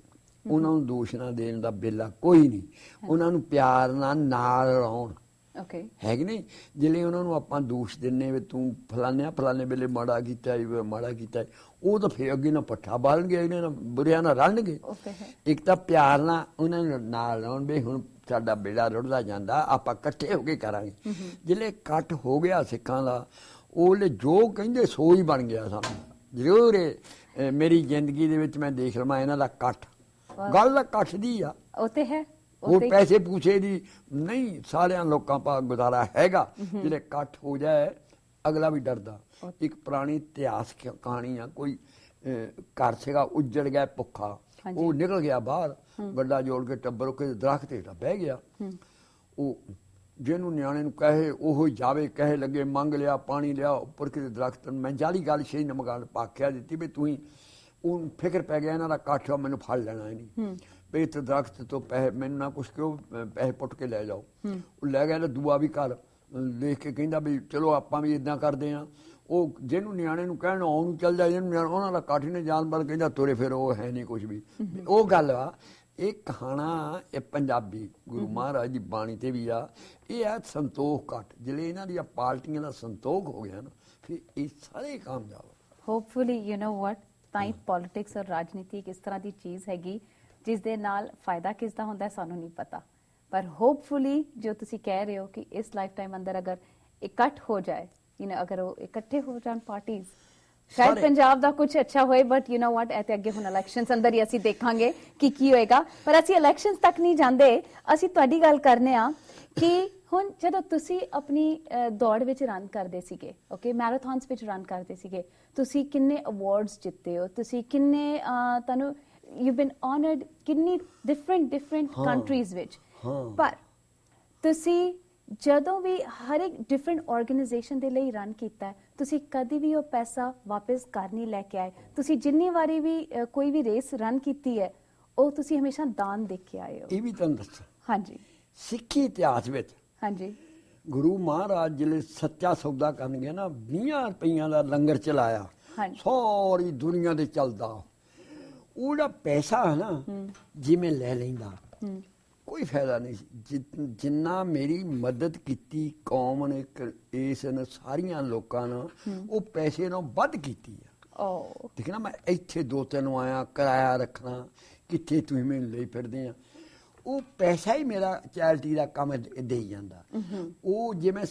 ਉਹਨਾਂ ਨੂੰ ਦੋਸ਼ ਨਾ ਦੇਣ ਦਾ ਬੇਲਾ ਕੋਈ ਨਹੀਂ। ਉਹਨਾਂ ਨੂੰ ਪਿਆਰ ਨਾਲ ਨਾਲ ਰਲਾਉਣ ਓਕੇ ਹੈ ਕਿ ਨਹੀਂ? ਜਿਲੇ ਉਹਨਾਂ ਨੂੰ ਆਪਾਂ ਦੋਸ਼ ਦਿੰਨੇ ਵੀ ਤੂੰ ਫਲਾਨਿਆ ਫਲਾਣੇ ਵੇਲੇ ਮਾੜਾ ਕੀਤਾ ਵੇ ਮਾੜਾ ਕੀਤਾ ਉਹ ਤਾਂ ਫੇਰ ਅੱਗੇ ਨਾ ਪੱਠਾ ਬਾਲਣਗੇ ਇਹਨੇ ਨਾ ਬੁਰਿਆਂ ਨਾਲ ਰਲਣਗੇ। ਇੱਕ ਤਾਂ ਪਿਆਰ ਨਾਲ ਉਹਨਾਂ ਨੂੰ ਨਾਲ ਲਾਉਣ ਵੀ ਹੁਣ ਸਾਡਾ ਬੇੜਾ ਰੁੜਦਾ ਜਾਂਦਾ ਆਪਾਂ ਇਕੱਠੇ ਹੋ ਕੇ ਕਰਾਂਗੇ। ਜਿਲੇ ਇਕੱਠ ਹੋ ਗਿਆ ਸਿੱਖਾਂ ਦਾ ਉਹਲੇ ਜੋ ਕਹਿੰਦੇ ਸੋ ਹੀ ਬਣ ਗਿਆ ਸਾਨੂੰ। ਜ਼ਰੂਰ ਇਹ, ਮੇਰੀ ਜ਼ਿੰਦਗੀ ਦੇ ਵਿੱਚ ਮੈਂ ਦੇਖ ਲਵਾਂ ਇਹਨਾਂ ਦਾ ਇਕੱਠ। ਗੱਲ ਇਕੱਠ ਦੀ ਆ। ਉਹ ਤੇ ਹੈ। ਉਹ ਪੈਸੇ ਪੂਛੇ ਦੀ ਨਹੀਂ ਸਾਰਿਆਂ ਲੋਕਾਂ ਪਾ ਗੁਜ਼ਾਰਾ ਹੈਗਾ ਜਿਹੜੇ ਇਕੱਠ ਹੋ ਜਾਏ ਅਗਲਾ ਵੀ ਡਰਦਾ। ਇੱਕ ਪੁਰਾਣੀ ਇਤਿਹਾਸ ਕਹਾਣੀ ਆ ਕੋਈ ਘਰ ਸੀਗਾ ਉੱਜੜ ਗਿਆ ਭੁੱਖਾ। ਉਹ ਨਿਕਲ ਗਿਆ ਬਾਹਰ ਗੱਡਾ ਜੋੜ ਕੇ ਟੱਬਰ ਕੇ ਦਰਖਤ ਹੇਠਾਂ ਬਹਿ ਗਿਆ। ਉਹ ਜਿਹਨੂੰ ਨਿਆਣੇ ਨੂੰ ਕਹੇ ਉਹ ਜਾਵੇ ਕਹੇ ਲੱਗੇ ਮੰਗ ਲਿਆ ਪਾਣੀ ਲਿਆ ਉੱਪਰ ਕਿਤੇ ਦਰਖਤ ਮੈਂ ਜਾਲੀ ਗੱਲ ਸ਼ੇ ਨਮਗਾਲ ਪਾਖਿਆ ਦਿੱਤੀ ਵੀ ਤੂੰ ਹੀ ਉਹ ਫਿਕਰ ਪੈ ਗਿਆ ਇਹਨਾਂ ਦਾ ਕਾਠ ਮੈਨੂੰ ਫੜ ਲੈਣਾ ਨਹੀਂ। ਵੀ ਇੱਥੇ ਦਰਖਤ ਤੋਂ ਪੈਸੇ ਮੈਨੂੰ ਨਾ ਕੁਛ ਕਿਉਂ ਪੈਸੇ ਪੁੱਟ ਕੇ ਲੈ ਜਾਓ। ਉਹ ਲੈ ਗਿਆ ਤੇ ਦੁਆ ਵੀ ਕਰ ਦੇਖ ਕੇ ਕਹਿੰਦਾ ਵੀ ਚਲੋ ਆਪਾਂ ਵੀ ਇਦਾਂ ਕਰਦੇ ਆ ਉਹ ਜਿਹਨੂੰ ਨਿਆਣੇ ਨੂੰ ਕਹਿਣ ਆਉਣ ਚੱਲ ਜਾ ਜਿਹਨੂੰ ਨਿਆਣਾ- ਉਹਨਾਂ ਦਾ ਕਾਠੀ ਨੇ ਜਾਨਵਰ ਕਹਿੰਦਾ ਤੁਰੇ ਫਿਰ ਉਹ ਹੈ ਨਹੀਂ ਕੁਝ ਵੀ। ਉਹ ਗੱਲ ਆ ਇਹ ਕਹਾਣਾ ਇਹ ਪੰਜਾਬੀ ਗੁਰੂ ਮਹਾਰਾਜ ਦੀ ਬਾਣੀ ਤੇ ਵੀ ਆ ਇਹ ਆ ਸੰਤੋਖ ਘਟ। ਜਿਹੜੇ ਇਹਨਾਂ ਦੀਆਂ ਪਾਰਟੀਆਂ ਦਾ ਸੰਤੋਖ ਹੋ ਗਿਆ ਨਾ ਫਿਰ ਇਹ ਸਾਰੇ ਕਾਮਯਾਬ ਹੋਪਫੁਲੀ ਯੂ نو ਵਾਟ ਤਾਂ ਪੋਲਿਟਿਕਸ ਔਰ ਰਾਜਨੀਤੀ ਇੱਕ ਇਸ ਤਰ੍ਹਾਂ ਦੀ ਚੀਜ਼ ਹੈਗੀ ਜਿਸ ਦੇ ਨਾਲ ਫਾਇਦਾ ਕਿਸ ਦਾ ਹੁੰਦਾ ਹੈ ਸਾਨੂੰ ਨਹੀਂ ਪਤਾ ਪਰ ਹੋਪਫੁਲੀ ਜੋ ਤੁਸੀਂ ਕਹਿ ਰਹੇ ਹੋ ਕਿ ਇਸ ਲਾਈਫ ਟਾਈਮ ਅੰਦਰ ਅਗਰ ਇਕੱਠ ਹੋ ਜਾਏ ਯੂ نو ਅਗਰ ਉਹ ਇਕੱਠੇ ਹੋ ਜਾਣ ਪਾਰਟੀਆਂ ਸ਼ਾਇਦ ਸਾਰੇ- ਪੰਜਾਬ ਦਾ ਕੁਝ ਅੱਛਾ ਹੋਏ ਬਟ ਯੂ نو ਵਾਟ ਐਤੇ ਅੱਗੇ ਹੁਣ ਇਲੈਕਸ਼ਨਸ ਅੰਦਰ ਹੀ ਅਸੀਂ ਦੇਖਾਂਗੇ ਕਿ ਕੀ ਹੋਏਗਾ ਪਰ ਅਸੀਂ ਇਲੈਕਸ਼ਨਸ ਤੱਕ ਨਹੀਂ ਜਾਂਦੇ ਅਸੀਂ ਤੁਹਾਡੀ ਗੱਲ ਕਰਨੇ ਆ ਕਿ ਹੁਣ ਜਦੋਂ ਤੁਸੀਂ ਆਪਣੀ ਅਹ, ਦੌੜ ਵਿੱਚ ਰਨ ਕਰਦੇ ਸੀਗੇ ਓਕੇ ਮੈਰਾਥਨਸ ਵਿੱਚ ਰਨ ਕਰਦੇ ਸੀਗੇ ਤੁਸੀਂ ਕਿੰਨੇ ਅਵਾਰਡਸ ਜਿੱਤੇ ਹੋ ਤੁਸੀਂ ਕਿੰਨੇ ਅਹ, ਤੁਹਾਨੂੰ ਯੂ ਬੀਨ ਆਨਰਡ ਕਿੰਨੀ ਡਿਫਰੈਂਟ ਡਿਫਰੈਂਟ। ਕੰਟਰੀਜ਼ ਵਿੱਚ। ਪਰ ਤੁਸੀਂ ਜਦੋਂ ਵੀ ਹਰ ਇੱਕ ਡਿਫਰੈਂਟ ਆਰਗੇਨਾਈਜੇਸ਼ਨ ਦੇ ਲਈ ਰਨ ਕੀਤਾ ਤੁਸੀਂ ਕਦੀ ਵੀ ਉਹ ਪੈਸਾ ਵਾਪਸ ਘਰ ਨਹੀਂ ਲੈ ਕੇ ਆਏ ਤੁਸੀਂ ਜਿੰਨੀ ਵਾਰੀ ਵੀ ਕੋਈ ਵੀ ਰੇਸ ਰਨ ਕੀਤੀ ਹੈ ਉਹ ਤੁਸੀਂ ਹਮੇਸ਼ਾ ਦਾਨ ਦੇ ਕੇ ਆਏ ਹੋ ਇਹ ਵੀ ਤੁਹਾਨੂੰ ਦੱਸਾਂ ਹਾਂਜੀ ਸਿੱਖੀ ਇਤਿਹਾਸ ਵਿੱਚ ਹਾਂਜੀ ਗੁਰੂ ਮਹਾਰਾਜ ਜਿਹੜੇ ਸੱਚਾ ਸੌਦਾ ਕਰਨ ਗਏ ਨਾ 20 ਰੁਪਈਆਂ ਦਾ ਲੰਗਰ ਚਲਾਇਆ ਹਾਂਜੀ। ਸਾਰੀ ਦੁਨੀਆ ਦੇ ਚੱਲਦਾ ਉਹਦਾ ਪੈਸਾ ਹੈ ਨਾ ਜਿਵੇਂ ਲੈ ਲੈਂਦਾ। ਕੋਈ ਫਾਇਦਾ ਨਹੀਂ ਜਿੰਨਾ ਮੇਰੀ ਮਦਦ ਕੀਤੀ ਕੌਮ ਨੇ ਇਸ ਨੇ ਸਾਰੀਆਂ ਲੋਕਾਂ ਨੇ ਉਹ ਪੈਸੇ ਨਾਲ ਵੱਧ ਕੀਤੀ ਆ। ਓ ਠੀਕ ਨਾ ਮੈਂ ਇੱਥੇ ਦੋ ਤਿੰਨ ਆਇਆ ਕਿਰਾਇਆ ਰੱਖਣਾ ਕਿੱਥੇ ਤੁਸੀਂ ਮੈਨੂੰ ਲਈ ਫਿਰਦੇ ਆ। ਉਹ ਪੈਸਾ ਹੀ ਮੇਰਾ ਚੈਰਿਟੀ ਦਾ ਕੰਮ ਦੇ- ਦੇਈ ਜਾਂਦਾ। ਉਹ ਜੇ ਮੈਂ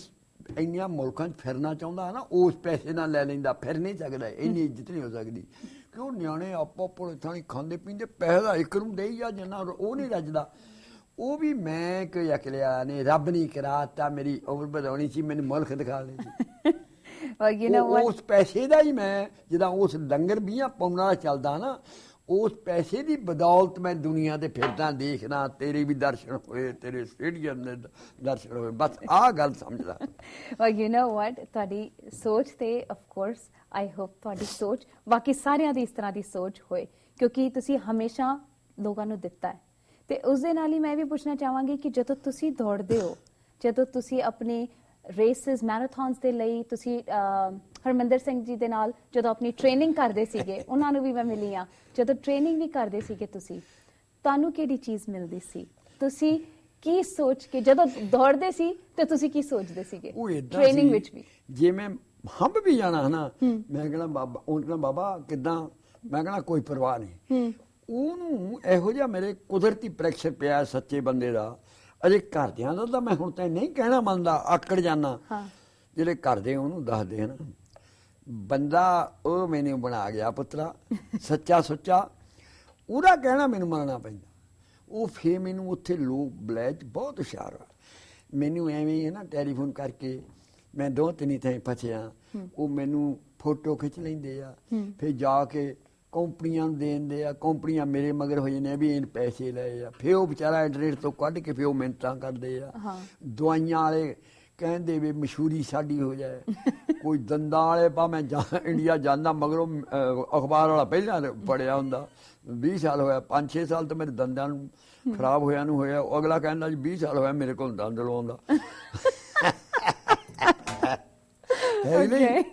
ਇੰਨੀਆਂ ਮੁਲਕਾਂ 'ਚ ਫਿਰਨਾ ਚਾਹੁੰਦਾ ਨਾ ਉਸ ਪੈਸੇ ਨਾਲ ਲੈ ਲੈਂਦਾ ਫਿਰ ਨਹੀਂ ਸਕਦਾ ਇੰਨੀ ਇੱਜ਼ਤ ਨਹੀਂ ਹੋ ਸਕਦੀ। ਕਿਉਂ ਨਿਆਣੇ ਆਪੋ ਆਪੋ ਥਾਣੀ ਖਾਂਦੇ ਪੀਂਦੇ? ਪੈਸੇ ਦਾ ਇੱਕ ਨੂੰ ਦੇਈ ਆ ਜਿੰਨਾ ਉਹ ਨਹੀਂ ਰੱਜਦਾ। ਉਹ ਵੀ ਮੈਂ ਕੋਈ ਅਕਲਿਆ ਨੇ ਰੱਬ ਨਹੀਂ ਕਰਾਤਾ ਮੇਰੀ ਉਮਰ ਵਧਾਉਣੀ ਸੀ ਮੈਨੂੰ ਮੁਲਕ ਦਿਖਾ ਲੈ ਜੀ। [LAUGHS] ਉਹ- what? ਉਸ ਪੈਸੇ ਦਾ ਹੀ ਮੈਂ ਜਿਹਦਾ ਉਸ ਲੰਗਰ ਵੀਆਂ ਪਾਉਣਾ ਚੱਲਦਾ ਨਾ ਉਸ ਪੈਸੇ ਦੀ ਬਦੌਲਤ ਮੈਂ ਦੁਨੀਆ ਤੇ ਫਿਰਦਾ ਦੇਖਦਾ, ਤੇਰੇ ਵੀ ਦਰਸ਼ਨ ਹੋਏ, ਤੇਰੇ ਸਟੇਡੀਅਮ ਦੇ ਦਰਸ਼ਨ ਹੋਏ। ਬਸ ਆਹ ਗੱਲ ਸਮਝਦਾ। [LAUGHS] Well, you know what? ਤੁਹਾਡੀ ਸੋਚ ਤੇ, of course, i hope ਤੁਹਾਡੀ ਸੋਚ, ਬਾਕੀ ਸਾਰਿਆਂ ਦੀ ਇਸ ਤਰ੍ਹਾਂ ਦੀ ਸੋਚ ਹੋਏ, ਕਿਉਂਕਿ ਤੁਸੀਂ ਹਮੇਸ਼ਾ ਲੋਕਾਂ ਨੂੰ ਦਿੱਤਾ ਹੈ। ਤੇ ਉਸ ਦੇ ਨਾਲ ਹੀ ਮੈਂ ਵੀ ਪੁੱਛਣਾ ਚਾਹਾਂਗੀ ਕਿ ਜਦੋਂ ਤੁਸੀਂ ਦੌੜਦੇ ਹੋ, ਜਦੋਂ ਤੁਸੀਂ ਆਪਣੇ ਰੇਸਸ ਮੈਰਾਥਨਸ ਦੇ ਲਈ ਤੁਸੀਂ ਹਰਮਿੰਦਰ ਸਿੰਘ ਜੀ ਦੇ ਨਾਲ ਜਦੋਂ ਆਪਣੀ ਟ੍ਰੇਨਿੰਗ ਕਰਦੇ ਸੀਗੇ ਉਹਨਾਂ ਨੂੰ ਵੀ ਮੈਂ ਮਿਲੀ ਆ ਜਦੋਂ ਟ੍ਰੇਨਿੰਗ ਵੀ ਕਰਦੇ ਸੀਗੇ ਤੁਸੀਂ ਤੁਹਾਨੂੰ ਕਿਹੜੀ ਚੀਜ਼ ਮਿਲਦੀ ਸੀ? ਤੁਸੀਂ ਕੀ ਸੋਚ ਕੇ ਜਦੋਂ ਦੌੜਦੇ ਸੀ ਤੇ ਤੁਸੀਂ ਕੀ ਸੋਚਦੇ ਸੀਗੇ? ਟ੍ਰੇਨਿੰਗ ਵਿੱਚ ਵੀ। ਜੇ ਮੈਂ ਹੰਬ ਵੀ ਜਾਣਾ ਹਨਾ ਮੈਂ ਕਹਿੰਦਾ ਬਾਬਾ ਉਹ ਕਹਿੰਦਾ ਬਾਬਾ ਕਿਦਾਂ? ਮੈਂ ਕਹਿੰਦਾ ਕੋਈ ਪਰਵਾਹ ਨਹੀਂ। ਉਹਨੂੰ ਇਹੋ ਜਿਹਾ ਮੇਰੇ ਕੁਦਰਤੀ ਪ੍ਰੈਸ਼ਰ ਪਿਆ ਸੱਚੇ ਬੰਦੇ ਦਾ। ਅਜੇ ਘਰਦਿਆਂ ਦਾ ਤਾਂ ਮੈਂ ਹੁਣ ਤਾਂ ਨਹੀਂ ਕਹਿਣਾ ਮੰਨਦਾ ਆਕੜ ਜਾਣਾ ਹਾਂ। ਜਿਹੜੇ ਘਰਦੇ ਉਹਨੂੰ ਦੱਸਦੇ ਹਨ ਬੰਦਾ ਉਹ ਮੈਨੂੰ ਬਣਾ ਗਿਆ ਪੁੱਤਰਾ ਸੱਚਾ ਸੁੱਚਾ। ਉਹਦਾ ਕਹਿਣਾ ਮੈਨੂੰ ਮੰਨਣਾ ਪੈਂਦਾ। ਉਹ ਫੇ ਮੈਨੂੰ ਉੱਥੇ ਲੋਕ ਬਲੈਚ ਬਹੁਤ ਹੁਸ਼ਿਆਰ ਆ। ਮੈਨੂੰ ਐਵੇਂ ਹੀ ਨਾ ਟੈਲੀਫੋਨ ਕਰਕੇ ਮੈਂ ਦੋ ਤਿੰਨ ਥਾਂ ਫਸਿਆ। ਉਹ ਮੈਨੂੰ ਫੋਟੋ ਖਿੱਚ ਲੈਂਦੇ ਆ। ਫੇ ਜਾ ਕੇ ਕੰਪਨੀਆਂ ਨੂੰ ਦੇਂਦੇ ਆ। ਕੰਪਨੀਆਂ ਮੇਰੇ ਮਗਰ ਹੋ ਜਾਂਦੇ ਆ ਵੀ ਇਹਨ ਪੈਸੇ ਲਏ ਆ। ਫੇ ਉਹ ਵਿਚਾਰਾ ਐਡਰੇਟ ਤੋਂ ਕੱਢ ਕੇ ਫੇ ਉਹ ਮਿੰਤਾਂ ਕਰਦੇ ਆ। ਦਵਾਈਆਂ ਵਾਲੇ ਕਹਿੰਦੇ ਵੀ ਮਸ਼ਹੂਰੀ ਸਾਡੀ ਹੋ ਜਾਏ। ਕੋਈ ਦੰਦਾਂ ਵਾਲੇ ਪਾ ਮੈਂ ਜਾ ਇੰਡੀਆ ਜਾਂਦਾ ਮਗਰੋਂ ਅਖਬਾਰ ਵਾਲਾ ਪਹਿਲਾਂ ਪੜਿਆ ਹੁੰਦਾ। 20 ਸਾਲ ਹੋਇਆ 5-6 ਸਾਲ ਤਾਂ ਮੇਰੇ ਦੰਦਾਂ ਨੂੰ ਖਰਾਬ ਹੋਇਆ ਨੂੰ ਹੋਇਆ। ਉਹ ਅਗਲਾ ਕਹਿੰਦਾ ਜੀ 20 ਸਾਲ ਹੋਇਆ ਮੇਰੇ ਕੋਲ ਦੰਦ ਲਾਉਂਦਾ ਹੈ ਨਹੀਂ? Okay.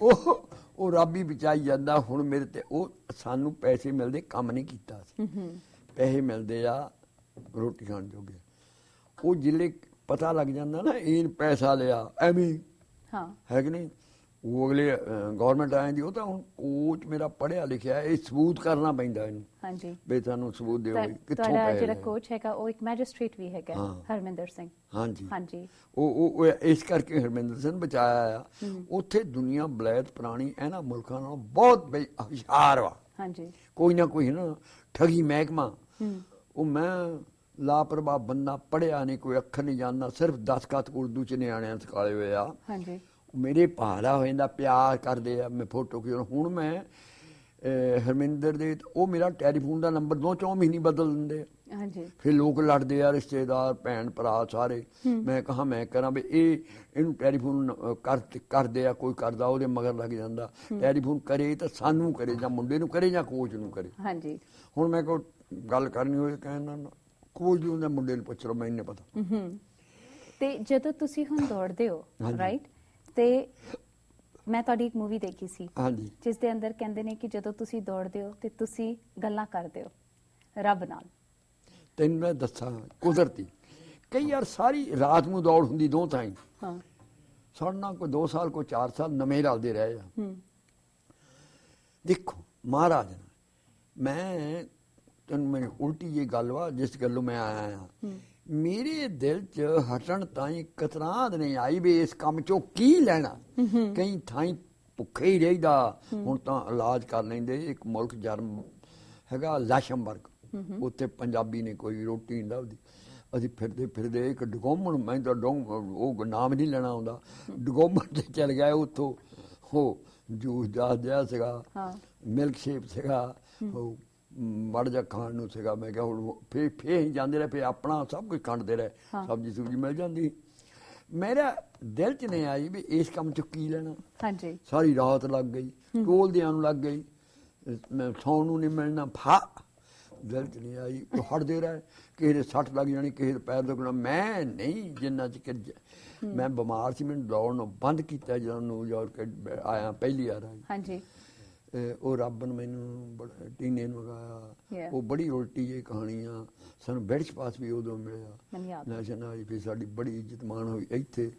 ਉਹ ਉਹ ਰੱਬ ਹੀ ਬਚਾਈ ਜਾਂਦਾ। ਹੁਣ ਮੇਰੇ ਤੇ ਉਹ ਸਾਨੂੰ ਪੈਸੇ ਮਿਲਦੇ ਕੰਮ ਨਹੀਂ ਕੀਤਾ ਸੀ ਪੈਸੇ ਮਿਲਦੇ ਆ ਰੋਟੀ ਖਾਣ ਜੋਗੇ। ਉਹ ਜਿਲੇ ਪਤਾ ਲੱਗ ਜਾਂਦਾ ਨਾ ਇਹ ਪੈਸਾ ਲਿਆ ਐਵੇਂ ਹੀ, ਹਾਂ। ਕਿ ਨਹੀਂ? ਉਹ ਅਗਲੇ ਗਵਰਨਮੈਂਟ ਆਏ ਦੀ ਉਹ ਤਾਂ ਹੁਣ ਕੋਚ ਮੇਰਾ ਪੜਿਆ ਲਿਖਿਆ ਇਹ ਸਬੂਤ ਕਰਨਾ ਪੈਂਦਾ ਇਹਨੂੰ। ਹਾਂਜੀ। ਵੀ ਤੁਹਾਨੂੰ ਸਬੂਤ ਦਿਓ ਕਿੱਥੋਂ ਤੁਹਾਡਾ ਪੈਸੇ ਜਿਹੜਾ। ਕੋਚ ਹੈਗਾ ਉਹ ਇੱਕ ਮੈਜਿਸਟ੍ਰੇਟ ਵੀ ਹੈਗਾ। ਹਰਮਿੰਦਰ ਸਿੰਘ। ਹਾਂਜੀ। ਹਾਂਜੀ। ਉਹ ਉਹ ਇਸ ਕਰਕੇ ਹਰਮਿੰਦਰ ਸਿੰਘ ਬਚਾਇਆ ਆ। ਉੱਥੇ ਦੁਨੀਆ ਬਲੈਤ ਪ੍ਰਾਣੀ ਇਹਨਾਂ ਮੁਲਕਾਂ ਨਾਲੋਂ ਬਹੁਤ ਹੁਸ਼ਿਆਰ ਵਾ। ਹਾਂਜੀ। ਕੋਈ ਨਾ ਕੋਈ ਨਾ ਠਗੀ ਮਹਿਕਮਾ। ਉਹ ਮੈਂ ਲਾਪਰਵਾਹ ਬੰਦਾ ਪੜਿਆ ਨਹੀਂ ਕੋਈ ਅੱਖਰ ਨਹੀਂ ਜਾਣਦਾ ਸਿਰਫ 10 ਕੱਤ ਉਰਦੂ ਚ ਨਿਆਣਿਆਂ ਸਿਖਾਏ ਹੋਏ ਆ। ਹਾਂਜੀ। ਮੇਰੇ ਭਾਰਾ ਹੋ ਜਾਂਦਾ ਪਿਆਰ ਕਰਦੇ ਆ ਮੈਂ ਫੋਟੋ ਖਿੱਚ ਹੁਣ ਮੈਂ ਹਰਮਿੰਦਰ ਦੇ ਉਹ ਮੇਰਾ ਟੈਲੀਫੋਨ ਦਾ ਨੰਬਰ ਦੋ ਚੌ ਮਹੀਨੇ ਬਦਲ ਦਿੰਦੇ ਹਾਂਜੀ। ਫਿਰ ਲੋਕ ਲੜਦੇ ਆ ਰਿਸ਼ਤੇਦਾਰ ਭੈਣ ਭਰਾ ਸਾਰੇ। ਮੈਂ ਕਹਾ ਮੈਂ ਕਰਾਂ ਵੀ ਇਹ ਇਹਨੂੰ ਟੈਲੀਫੋਨ ਕਰ ਕਰਦੇ ਆ ਕੋਈ ਕਰਦਾ ਉਹਦੇ ਮਗਰ ਲੱਗ ਜਾਂਦਾ। ਟੈਲੀਫੋਨ ਕਰੇ ਤਾਂ ਸਾਨੂੰ ਕਰੇ ਜਾਂ ਮੁੰਡੇ ਨੂੰ ਕਰੇ ਜਾਂ ਕੋਚ ਨੂੰ ਕਰੇ। ਹਾਂਜੀ। ਹੁਣ ਮੈਂ ਕੋ ਗੱਲ ਕਰਨੀ ਹੋਏ ਕਹਿਣਾ ਕੋਚ ਨੂੰ ਜਾਂ ਮੁੰਡੇ ਨੂੰ ਪੁੱਛ ਲਓ ਮੈਨੂੰ ਨਹੀਂ ਪਤਾ। ਤੇ ਜਦੋਂ ਤੁਸੀਂ ਹੁਣ ਦੌੜਦੇ ਹੋ। ਰਾਈਟ ਤੇ ਮੈਂ ਤੁਹਾਡੀ ਇੱਕ ਮੂਵੀ ਦੇਖੀ ਸੀ। ਹਾਂਜੀ। ਜਿਸ ਦੇ ਅੰਦਰ ਕਹਿੰਦੇ ਨੇ ਕਿ ਜਦੋਂ ਤੁਸੀਂ ਦੌੜਦੇ ਹੋ ਤੇ ਤੁਸੀਂ ਗੱਲਾਂ ਕਰਦੇ ਹੋ ਰੱਬ ਨਾਲ। ਤੈਨੂੰ ਮੈਂ ਦੱਸਾਂ ਕੁਦਰਤੀ। ਕਈ ਯਾਰ ਸਾਰੀ ਰਾਤ ਨੂੰ ਦੌੜ ਹੁੰਦੀ ਦੋ ਥਾਈਂ ਹਾਂ। ਸਾਡੇ ਨਾਲ ਕੋਈ 2 ਸਾਲ ਕੋਈ 4 ਸਾਲ ਨਵੇਂ ਰਲਦੇ ਰਹੇ ਆ। ਦੇਖੋ ਮਹਾਰਾਜ ਮੈਂ ਤੈਨੂੰ ਮੈਨੂੰ ਉਲਟੀ ਇਹ ਗੱਲ ਵਾ ਜਿਸ ਗੱਲੋਂ ਮੈਂ ਆਇਆ ਆ ਮੇਰੇ ਦਿਲ 'ਚ ਹਟਣ ਤਾਈਂ ਕਤਰਾਂਦ ਨਹੀਂ ਆਈ ਵੀ ਇਸ ਕੰਮ 'ਚੋਂ ਕੀ ਲੈਣਾ? ਕਈ ਥਾਈਂ ਭੁੱਖੇ ਹੀ ਰਹੀਦਾ। ਹੁਣ ਤਾਂ ਇਲਾਜ ਕਰ ਲੈਂਦੇ ਇੱਕ ਮੁਲਕ ਜਰਮ ਹੈਗਾ ਲਾਸ਼ਮਬਰਗ। ਉੱਥੇ ਪੰਜਾਬੀ ਨੇ ਕੋਈ ਰੋਟੀ ਨਹੀਂ ਲੱਭਦੀ। ਅਸੀਂ ਫਿਰਦੇ ਫਿਰਦੇ ਇੱਕ ਡਗੋਮਣ ਮੈਂ ਤਾਂ ਡੋਮ ਉਹ ਨਾਮ ਨਹੀਂ ਲੈਣਾ ਆਉਂਦਾ। ਡਗੋਮਣ ਤੇ ਚਲ ਗਿਆ ਉੱਥੋਂ। ਉਹ ਜੂਸ ਦਾ ਜਿਹਾ ਸੀਗਾ ਹਾਂ। ਮਿਲਕ ਸ਼ੇਪ ਸੀਗਾ ਉਹ ਮੜ ਜਾ ਖਾਣ ਨੂੰ ਸੀਗਾ ਮੈਂ ਕਿਹਾ ਹੁਣ ਫੇ ਫੇ ਹੀ ਜਾਂਦੇ ਰਹੇ ਫੇ ਆਪਣਾ ਸਭ ਕੁਝ ਖਾਂਦੇ ਰਹੇ। ਸਬਜੀ ਸੁਬਜੀ ਮਿਲ ਜਾਂਦੀ। ਮੇਰਾ ਦਿਲ ਚ ਨਹੀਂ ਆਈ ਵੀ ਇਸ ਕੰਮ ਚ ਕੀ ਲੈਣਾ। ਹਾਂਜੀ। ਸਾਰੀ ਰਾਤ ਲੱਗ ਗਈ ਟੋਲਦਿਆਂ ਨੂੰ ਲੱਗ ਗਈ ਮੈਂ ਸੌਣ ਨੂੰ ਨਹੀਂ ਮਿਲਣਾ ਫਾ। ਦਿਲ ਚ ਨਹੀਂ ਆਈ ਉਹ ਹਟਦੇ ਰਹੇ ਕਿਸੇ ਦੇ ਸੱਟ ਲੱਗ ਜਾਣੀ ਕਿਸੇ ਦੇ ਪੈਰ ਦੁਖਣਾ। ਮੈਂ ਨਹੀਂ ਜਿੰਨਾ ਚਿਰ ਮੈਂ ਬਿਮਾਰ ਸੀ ਮੈਨੂੰ ਦੌੜਨੋਂ ਬੰਦ ਕੀਤਾ ਜਦੋਂ ਨਿਊਯਾਰਕ ਆਇਆ ਪਹਿਲੀ ਵਾਰ ਹਾਂਜੀ। ਉਹ ਰੱਬ ਨੇ ਮੈਨੂੰ ਬੜਾ ਟੀਨੇ ਨੂੰ ਲਗਾਇਆ. ਉਹ ਬੜੀ ਉਲਟੀ ਜਿਹੀ ਕਹਾਣੀ ਆ ਸਾਨੂੰ ਬੈਡਸ ਪਾਸ ਵੀ ਉਦੋਂ ਮਿਲਿਆ ਮੈਨੂੰ। ਨੈਸ਼ਨ ਆਈ ਵੀ ਸਾਡੀ ਬੜੀ ਇੱਜ਼ਤ ਮਾਣ ਹੋਈ ਇੱਥੇ